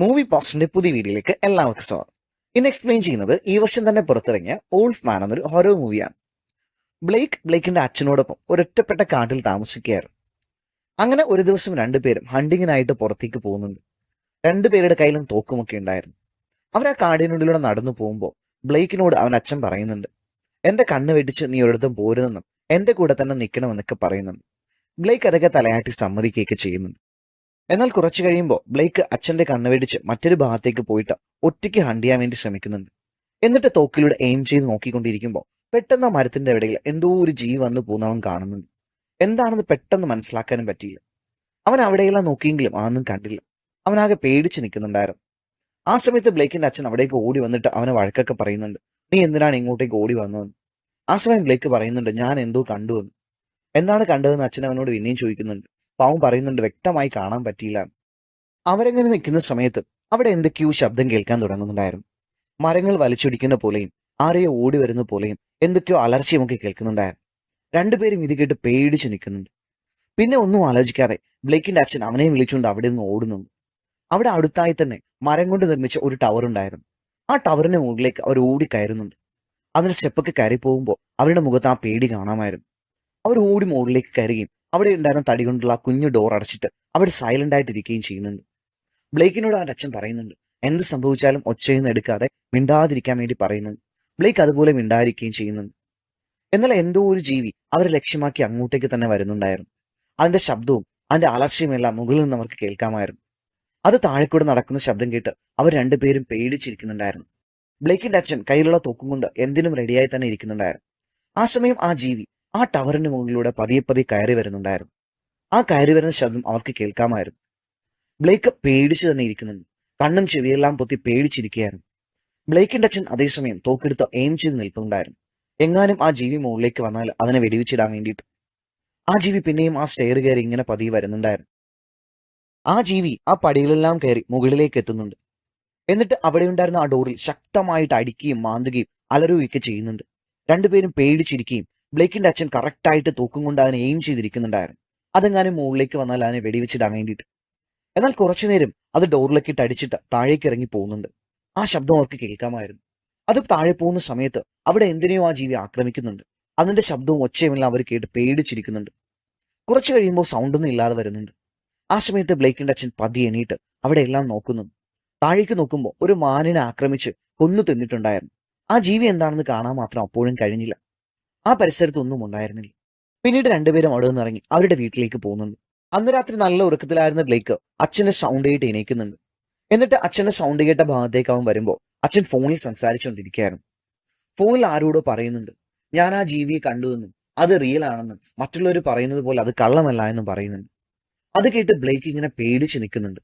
Movie പോസ്റ്റിന്റെ പുതിയ വീഡിയോയിലേക്ക് എല്ലാവർക്കും സ്വാഗതം. ഇന്ന് എക്സ്പ്ലെയിൻ ചെയ്യുന്നത് ഈ വർഷം തന്നെ പുറത്തിറങ്ങിയ ഓൾഫ് മാൻ എന്നൊരു ഹൊറർ മൂവിയാണ് ബ്ലേക്ക് ബ്ലേക്കിന്റെ അച്ഛനോടൊപ്പം ഒരൊറ്റപ്പെട്ട കാട്ടിൽ താമസിക്കുകയായിരുന്നു. അങ്ങനെ ഒരു ദിവസം രണ്ടുപേരും ഹണ്ടിങ്ങിനായിട്ട് പുറത്തേക്ക് പോകുന്നുണ്ട്. രണ്ടുപേരുടെ കയ്യിലും തോക്കുമൊക്കെ ഉണ്ടായിരുന്നു. അവർ ആ കാടിനുള്ളിലൂടെ നടന്നു പോകുമ്പോൾ ബ്ലേക്കിനോട് അവൻ അച്ഛൻ പറയുന്നുണ്ട് എന്റെ കണ്ണ് വെടിച്ച് നീ ഒരിടത്തും പോരുതെന്നും എന്റെ കൂടെ തന്നെ നിൽക്കണമെന്നൊക്കെ പറയുന്നുണ്ട്. ബ്ലേക്ക് അതൊക്കെ തലയാട്ടി സമ്മതിക്കുകയൊക്കെ ചെയ്യുന്നുണ്ട്. എന്നാൽ കുറച്ചു കഴിയുമ്പോൾ ബ്ലേക്ക് അച്ഛന്റെ കണ്ണ് വെടിച്ച് മറ്റൊരു ഭാഗത്തേക്ക് പോയിട്ട് ഒറ്റയ്ക്ക് ഹണ്ട് ചെയ്യാൻ വേണ്ടി ശ്രമിക്കുന്നുണ്ട്. എന്നിട്ട് തോക്കിലൂടെ എയിം ചെയ്ത് നോക്കിക്കൊണ്ടിരിക്കുമ്പോൾ പെട്ടെന്ന് ആ മരത്തിന്റെ ഇടയിൽ എന്തോ ഒരു ജീവി വന്ന് പോകുന്നവൻ കാണുന്നുണ്ട്. എന്താണെന്ന് പെട്ടെന്ന് മനസ്സിലാക്കാനും പറ്റിയില്ല. അവൻ അവിടെയെല്ലാം നോക്കിയെങ്കിലും അതൊന്നും കണ്ടില്ല. അവനാകെ പേടിച്ച് നിൽക്കുന്നുണ്ടായിരുന്നു. ആ സമയത്ത് ബ്ലേക്കിന്റെ അച്ഛൻ അവിടേക്ക് ഓടി വന്നിട്ട് അവനെ വഴക്കൊക്കെ പറയുന്നുണ്ട്. നീ എന്തിനാണ് ഇങ്ങോട്ടേക്ക് ഓടി വന്നതെന്ന് ആ സമയം ബ്ലേക്ക് പറയുന്നുണ്ട് ഞാൻ എന്തോ കണ്ടുവെന്ന്. എന്താണ് കണ്ടതെന്ന്? അച്ഛൻ അവനോട് പിന്നെയും ചോദിക്കുന്നുണ്ട്. പാവം പറയുന്നുണ്ട് വ്യക്തമായി കാണാൻ പറ്റിയില്ല. അവരങ്ങനെ നിൽക്കുന്ന സമയത്ത് അവിടെ എന്തൊക്കെയോ ശബ്ദം കേൾക്കാൻ തുടങ്ങുന്നുണ്ടായിരുന്നു. മരങ്ങൾ വലിച്ചൊടിക്കുന്ന പോലെയും ആരെയോ ഓടി വരുന്ന പോലെയും എന്തൊക്കെയോ അലർച്ചയുമൊക്കെ കേൾക്കുന്നുണ്ടായിരുന്നു. രണ്ടുപേരും ഇത് കേട്ട് പേടിച്ച് നിൽക്കുന്നുണ്ട്. പിന്നെ ഒന്നും ആലോചിക്കാതെ ബ്ലേക്കിന്റെ അച്ഛൻ അവനെയും വിളിച്ചുകൊണ്ട് അവിടെ നിന്ന് ഓടുന്നുണ്ട് അവിടെ അടുത്തായി തന്നെ മരം കൊണ്ട് നിർമ്മിച്ച ഒരു ടവർ ഉണ്ടായിരുന്നു. ആ ടവറിന് മുകളിലേക്ക് അവർ ഓടി കയറുന്നുണ്ട്. അതിന് സ്റ്റെപ്പൊക്കെ കയറി പോകുമ്പോൾ അവരുടെ മുഖത്ത് ആ പേടി കാണാമായിരുന്നു. അവർ ഓടി മുകളിലേക്ക് കയറുകയും അവിടെ ഉണ്ടായിരുന്ന തടി കൊണ്ടുള്ള കുഞ്ഞു ഡോർ അടച്ചിട്ട് അവർ സൈലന്റ് ആയിട്ടിരിക്കുകയും ചെയ്യുന്നുണ്ട്. ബ്ലേക്കിനോട് അവന്റെ അച്ഛൻ പറയുന്നുണ്ട് എന്ത് സംഭവിച്ചാലും ഒച്ചയൊന്നും എടുക്കാതെ മിണ്ടാതിരിക്കാൻ വേണ്ടി പറയുന്നുണ്ട്. ബ്ലേക്ക് അതുപോലെ മിണ്ടാതിരിക്കുകയും ചെയ്യുന്നുണ്ട്. എന്നാൽ എന്തോ ഒരു ജീവി അവരെ ലക്ഷ്യമാക്കി അങ്ങോട്ടേക്ക് തന്നെ വരുന്നുണ്ടായിരുന്നു. അതിന്റെ ശബ്ദവും അതിന്റെ അലർച്ചയുമെല്ലാം മുകളിൽ നിന്ന് അവർക്ക് കേൾക്കാമായിരുന്നു. അത് താഴെക്കൂടെ നടക്കുന്ന ശബ്ദം കേട്ട് അവർ രണ്ടുപേരും പേടിച്ചിരിക്കുന്നുണ്ടായിരുന്നു. ബ്ലേക്കിന്റെ അച്ഛൻ കയ്യിലുള്ള തോക്കും കൊണ്ട് എന്തിനും റെഡിയായി തന്നെ ഇരിക്കുന്നുണ്ടായിരുന്നു. ആ സമയം ആ ജീവി ആ ടവറിന് മുകളിലൂടെ പതിയെ പതിയെ കയറി വരുന്നുണ്ടായിരുന്നു. ആ കയറി വരുന്ന ശബ്ദം അവർക്ക് കേൾക്കാമായിരുന്നു. ബ്ലേക്ക് പേടിച്ചു തന്നെ ഇരിക്കുന്നുണ്ട്. കണ്ണും ചെവിയെല്ലാം പൊത്തി പേടിച്ചിരിക്കുകയായിരുന്നു. ബ്ലേക്കിന്റെ അച്ഛൻ അതേസമയം തോക്കെടുത്ത് എയിം ചെയ്ത് നിൽക്കുന്നുണ്ടായിരുന്നു എങ്ങാനും ആ ജീവി മുകളിലേക്ക് വന്നാൽ അതിനെ വെടിവെച്ചിടാൻ വേണ്ടിയിട്ട്. ആ ജീവി പിന്നെയും ആ സ്റ്റെയർ കയറി ഇങ്ങനെ പതിയെ വരുന്നുണ്ടായിരുന്നു. ആ ജീവി ആ പടികളെല്ലാം കയറി മുകളിലേക്ക് എത്തുന്നുണ്ട്. എന്നിട്ട് അവിടെ ഉണ്ടായിരുന്ന ആ ഡോറിൽ ശക്തമായിട്ട് അടിക്കുകയും മാന്തുകയും അലറുകയൊക്കെ ചെയ്യുന്നുണ്ട്. രണ്ടുപേരും പേടിച്ചിരിക്കുകയും ബ്ലേക്കിന്റെ അച്ഛൻ കറക്റ്റായിട്ട് തൂക്കും കൊണ്ട് അതിനെ എയിം ചെയ്തിരിക്കുന്നുണ്ടായിരുന്നു. അതെങ്ങാനും മുകളിലേക്ക് വന്നാൽ അതിനെ വെടിവെച്ചിടാൻ വേണ്ടിയിട്ട്. എന്നാൽ കുറച്ചു നേരം അത് ഡോറിലേക്ക് ഇട്ട് അടിച്ചിട്ട് താഴേക്ക് ഇറങ്ങി പോകുന്നുണ്ട്. ആ ശബ്ദം അവർക്ക് കേൾക്കാമായിരുന്നു. അത് താഴെ പോകുന്ന സമയത്ത് അവിടെ എന്തിനെയോ ആ ജീവി ആക്രമിക്കുന്നുണ്ട്. അതിന്റെ ശബ്ദവും ഒച്ചയുമെല്ലാം അവർ കേട്ട് പേടിച്ചിരിക്കുന്നുണ്ട്. കുറച്ചു കഴിയുമ്പോൾ സൗണ്ടൊന്നും ഇല്ലാതെ വരുന്നുണ്ട്. ആ സമയത്ത് ബ്ലേക്കിന്റെ അച്ഛൻ പതി എണീട്ട് അവിടെ എല്ലാം നോക്കുന്നു. താഴേക്ക് നോക്കുമ്പോൾ ഒരു മാനിനെ ആക്രമിച്ച് കൊന്നു തിന്നിട്ടുണ്ടായിരുന്നു. ആ ജീവി എന്താണെന്ന് കാണാൻ മാത്രം അപ്പോഴും കഴിഞ്ഞില്ല. ആ പരിസരത്ത് ഒന്നും ഉണ്ടായിരുന്നില്ല. പിന്നീട് രണ്ടുപേരും അവിടെ നിന്ന് ഇറങ്ങി അവരുടെ വീട്ടിലേക്ക് പോകുന്നുണ്ട്. അന്ന് രാത്രി നല്ല ഉറക്കത്തിലായിരുന്ന ബ്ലേക്ക് അച്ഛന്റെ സൗണ്ട് കേട്ട് എണീക്കുന്നുണ്ട്. എന്നിട്ട് അച്ഛന്റെ സൗണ്ട് കേട്ട ഭാഗത്തേക്ക് അവൻ വരുമ്പോൾ അച്ഛൻ ഫോണിൽ സംസാരിച്ചുകൊണ്ടിരിക്കുകയായിരുന്നു ഫോണിൽ ആരോടോ പറയുന്നുണ്ട്. ഞാൻ ആ ജീവിയെ കണ്ടുവെന്നും അത് റിയൽ ആണെന്നും മറ്റുള്ളവർ പറയുന്നത് പോലെ അത് കള്ളമല്ല എന്നും പറയുന്നുണ്ട്. അത് കേട്ട് ബ്ലേക്ക് ഇങ്ങനെ പേടിച്ച് നിൽക്കുന്നുണ്ട്.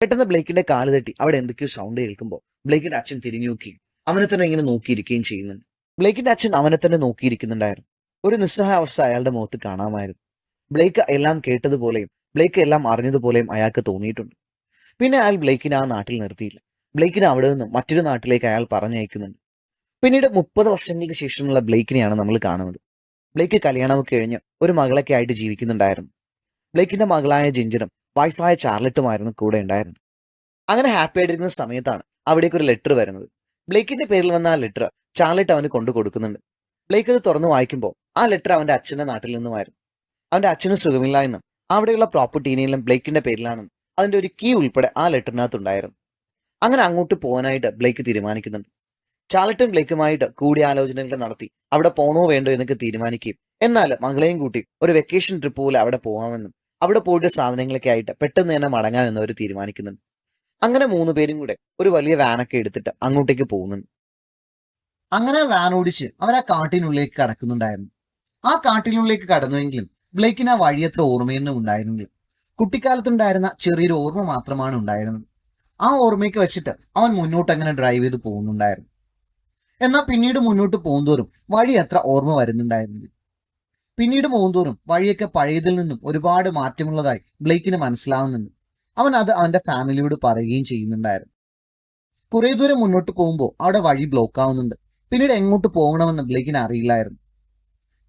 പെട്ടെന്ന് ബ്ലേക്കിന്റെ കാൽ തട്ടി അവിടെ എന്തൊക്കെയോ സൗണ്ട് കേൾക്കുമ്പോൾ ബ്ലേക്കിന്റെ അച്ഛൻ തിരിഞ്ഞു നോക്കി. അവനെ തന്നെ ഇങ്ങനെ നോക്കിയിരിക്കുകയും ചെയ്യുന്നുണ്ട്. ബ്ലേക്കിന്റെ അച്ഛൻ അവനെ തന്നെ നോക്കിയിരിക്കുന്നുണ്ടായിരുന്നു. ഒരു നിസ്സഹായ അവസ്ഥ അയാളുടെ മുഖത്ത് കാണാമായിരുന്നു. ബ്ലേക്ക് എല്ലാം കേട്ടതുപോലെയും ബ്ലേക്ക് എല്ലാം അറിഞ്ഞതുപോലെയും അയാൾക്ക് തോന്നിയിട്ടുണ്ട്. പിന്നെ അയാൾ ബ്ലേക്കിനെ ആ നാട്ടിൽ നിർത്തിയില്ല. ബ്ലേക്കിനെ അവിടെ നിന്ന് മറ്റൊരു നാട്ടിലേക്ക് അയാൾ പറഞ്ഞയക്കുന്നുണ്ട്. പിന്നീട് മുപ്പത് വർഷങ്ങൾക്ക് ശേഷമുള്ള ബ്ലേക്കിനെയാണ് നമ്മൾ കാണുന്നത്. ബ്ലേക്ക് കല്യാണം കഴിഞ്ഞ് ഒരു മകളൊക്കെ ആയിട്ട് ജീവിക്കുന്നുണ്ടായിരുന്നു. ബ്ലേക്കിന്റെ മകളായ ജിഞ്ചറും വൈഫായ ചാർലറ്റുമായിരുന്നു കൂടെ ഉണ്ടായിരുന്നത്. അങ്ങനെ ഹാപ്പി ആയിട്ടിരിക്കുന്ന സമയത്താണ് അവിടേക്ക് ഒരു ലെറ്റർ വരുന്നത്. ബ്ലേക്കിന്റെ പേരിൽ വന്ന ആ ലെറ്റർ ചാർലറ്റ് അവന് കൊണ്ടു കൊടുക്കുന്നുണ്ട്. ബ്ലേക്ക് അത് തുറന്നു വായിക്കുമ്പോൾ ആ ലെറ്റർ അവന്റെ അച്ഛന്റെ നാട്ടിൽ നിന്നുമായിരുന്നു. അവന്റെ അച്ഛന് സുഖമില്ല എന്നും അവിടെയുള്ള പ്രോപ്പർട്ടീനെല്ലാം ബ്ലേക്കിന്റെ പേരിലാണെന്നും അതിന്റെ ഒരു കീ ഉൾപ്പെടെ ആ ലെറ്ററിനകത്തുണ്ടായിരുന്നു. അങ്ങനെ അങ്ങോട്ട് പോകാനായിട്ട് ബ്ലേക്ക് തീരുമാനിക്കുന്നുണ്ട്. ചാർലറ്റും ബ്ലേക്കുമായിട്ട് കൂടിയാലോചനകൾ നടത്തി അവിടെ പോണോ വേണ്ടോ എന്നൊക്കെ തീരുമാനിക്കുകയും എന്നാൽ മകളെയും കൂട്ടി ഒരു വെക്കേഷൻ ട്രിപ്പ് പോലെ അവിടെ പോകാമെന്നും അവിടെ പോയിട്ട് സാധനങ്ങളൊക്കെ ആയിട്ട് പെട്ടെന്ന് തന്നെ മടങ്ങാമെന്ന് അവർ തീരുമാനിക്കുന്നുണ്ട്. അങ്ങനെ മൂന്ന് പേരും കൂടെ ഒരു വലിയ വാനൊക്കെ എടുത്തിട്ട് അങ്ങോട്ടേക്ക് പോകുന്നുണ്ട്. അങ്ങനെ വാൻ ഓടിച്ച് അവർ ആ കാട്ടിനുള്ളിലേക്ക് കടക്കുന്നുണ്ടായിരുന്നു. ആ കാട്ടിനുള്ളിലേക്ക് കടന്നുവെങ്കിലും ബ്ലേക്കിന് ആ വഴി അത്ര ഓർമ്മയൊന്നും ഉണ്ടായിരുന്നില്ല. കുട്ടിക്കാലത്തുണ്ടായിരുന്ന ചെറിയൊരു ഓർമ്മ മാത്രമാണ് ഉണ്ടായിരുന്നത്. ആ ഓർമ്മയ്ക്ക് വെച്ചിട്ട് അവൻ മുന്നോട്ട് അങ്ങനെ ഡ്രൈവ് ചെയ്ത് പോകുന്നുണ്ടായിരുന്നു. എന്നാൽ പിന്നീട് മുന്നോട്ട് പോകുന്തോറും വഴി അത്ര ഓർമ്മ വരുന്നുണ്ടായിരുന്നില്ല. പിന്നീട് പോകുന്തോറും വഴിയൊക്കെ പഴയതിൽ നിന്നും ഒരുപാട് മാറ്റമുള്ളതായി ബ്ലേക്കിന് മനസ്സിലാവുന്നുണ്ട്. അവൻ അത് അവന്റെ ഫാമിലിയോട് പറയുകയും ചെയ്യുന്നുണ്ടായിരുന്നു. കുറേ ദൂരം മുന്നോട്ട് പോകുമ്പോൾ അവിടെ വഴി ബ്ലോക്ക് ആവുന്നുണ്ട്. പിന്നീട് എങ്ങോട്ട് പോകണമെന്ന് ബ്ലേക്കിന് അറിയില്ലായിരുന്നു.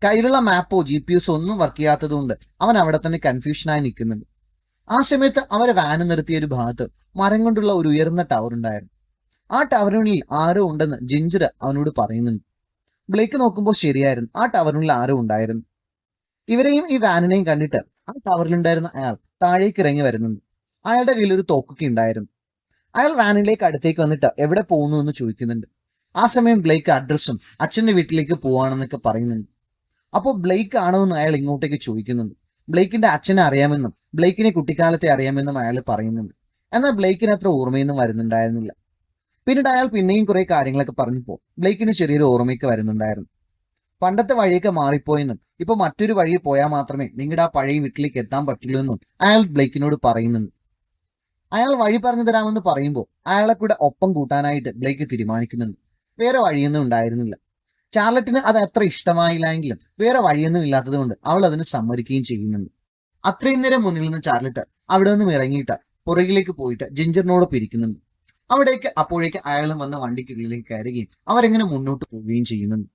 കയ്യിലുള്ള മാപ്പോ ജി പി എസോ ഒന്നും വർക്ക് ചെയ്യാത്തതുകൊണ്ട് അവൻ അവിടെ തന്നെ കൺഫ്യൂഷനായി നിൽക്കുന്നുണ്ട്. ആ സമയത്ത് അവരെ വാന് നിർത്തിയ ഒരു ഭാഗത്ത് മരം കൊണ്ടുള്ള ഒരു ഉയർന്ന ടവർ ഉണ്ടായിരുന്നു. ആ ടവറിനുള്ളിൽ ആരോ ഉണ്ടെന്ന് ജിഞ്ചർ അവനോട് പറയുന്നുണ്ട്. ബ്ലേക്ക് നോക്കുമ്പോൾ ശരിയായിരുന്നു. ആ ടവറിനുള്ളിൽ ആരോ ഉണ്ടായിരുന്നു. ഇവരെയും ഈ വാനിനെയും കണ്ടിട്ട് ആ ടവറിലുണ്ടായിരുന്ന അയാൾ താഴേക്ക് ഇറങ്ങി വരുന്നുണ്ട്. അയാളുടെ കയ്യിൽ ഒരു തോക്കൊക്കെ ഉണ്ടായിരുന്നു. അയാൾ വാനിലേക്ക് അടുത്തേക്ക് വന്നിട്ട് എവിടെ പോകുന്നു എന്ന് ചോദിക്കുന്നുണ്ട്. ആ സമയം ബ്ലേക്ക് അഡ്രസ്സും അച്ഛന്റെ വീട്ടിലേക്ക് പോവാണെന്നൊക്കെ പറയുന്നുണ്ട്. അപ്പോൾ ബ്ലേക്ക് ആണോ എന്ന് അയാൾ ഇങ്ങോട്ടേക്ക് ചോദിക്കുന്നുണ്ട്. ബ്ലേക്കിന്റെ അച്ഛനെ അറിയാമെന്നും ബ്ലേക്കിനെ കുട്ടിക്കാലത്തെ അറിയാമെന്നും അയാൾ പറയുന്നുണ്ട്. എന്നാൽ ബ്ലേക്കിന് അത്ര ഓർമ്മയൊന്നും വരുന്നുണ്ടായിരുന്നില്ല. പിന്നീട് അയാൾ പിന്നെയും കുറെ കാര്യങ്ങളൊക്കെ പറഞ്ഞപ്പോൾ ബ്ലേക്കിന് ചെറിയൊരു ഓർമ്മയൊക്കെ വരുന്നുണ്ടായിരുന്നു. പണ്ടത്തെ വഴിയൊക്കെ മാറിപ്പോയെന്നും ഇപ്പൊ മറ്റൊരു വഴി പോയാൽ മാത്രമേ നിങ്ങളുടെ ആ പഴയ വീട്ടിലേക്ക് എത്താൻ പറ്റുള്ളൂ എന്നും അയാൾ ബ്ലേക്കിനോട് പറയുന്നുണ്ട്. അയാൾ വഴി പറഞ്ഞു തരാമെന്ന് പറയുമ്പോൾ അയാളെ കൂടെ ഒപ്പം കൂട്ടാനായിട്ട് ബ്ലേക്ക് തീരുമാനിക്കുന്നുണ്ട്. വേറെ വഴിയൊന്നും ഉണ്ടായിരുന്നില്ല. ചാർലറ്റിന് അത് അത്ര ഇഷ്ടമായില്ലെങ്കിലും വേറെ വഴിയൊന്നും ഇല്ലാത്തത് കൊണ്ട് അവൾ അതിന് സമ്മതിക്കുകയും ചെയ്യുന്നുണ്ട്. അത്രയും നേരം മുന്നിൽ നിന്ന് ചാർലറ്റ് അവിടെ നിന്നും ഇറങ്ങിയിട്ട് പുറകിലേക്ക് പോയിട്ട് ജിഞ്ചറിനോട് പിരിക്കുന്നുണ്ട്. അവിടേക്ക് അപ്പോഴേക്ക് അയാൾ വന്ന വണ്ടിക്കുള്ളിലേക്ക് കയറുകയും അവരെങ്ങനെ മുന്നോട്ട് പോവുകയും ചെയ്യുന്നുണ്ട്.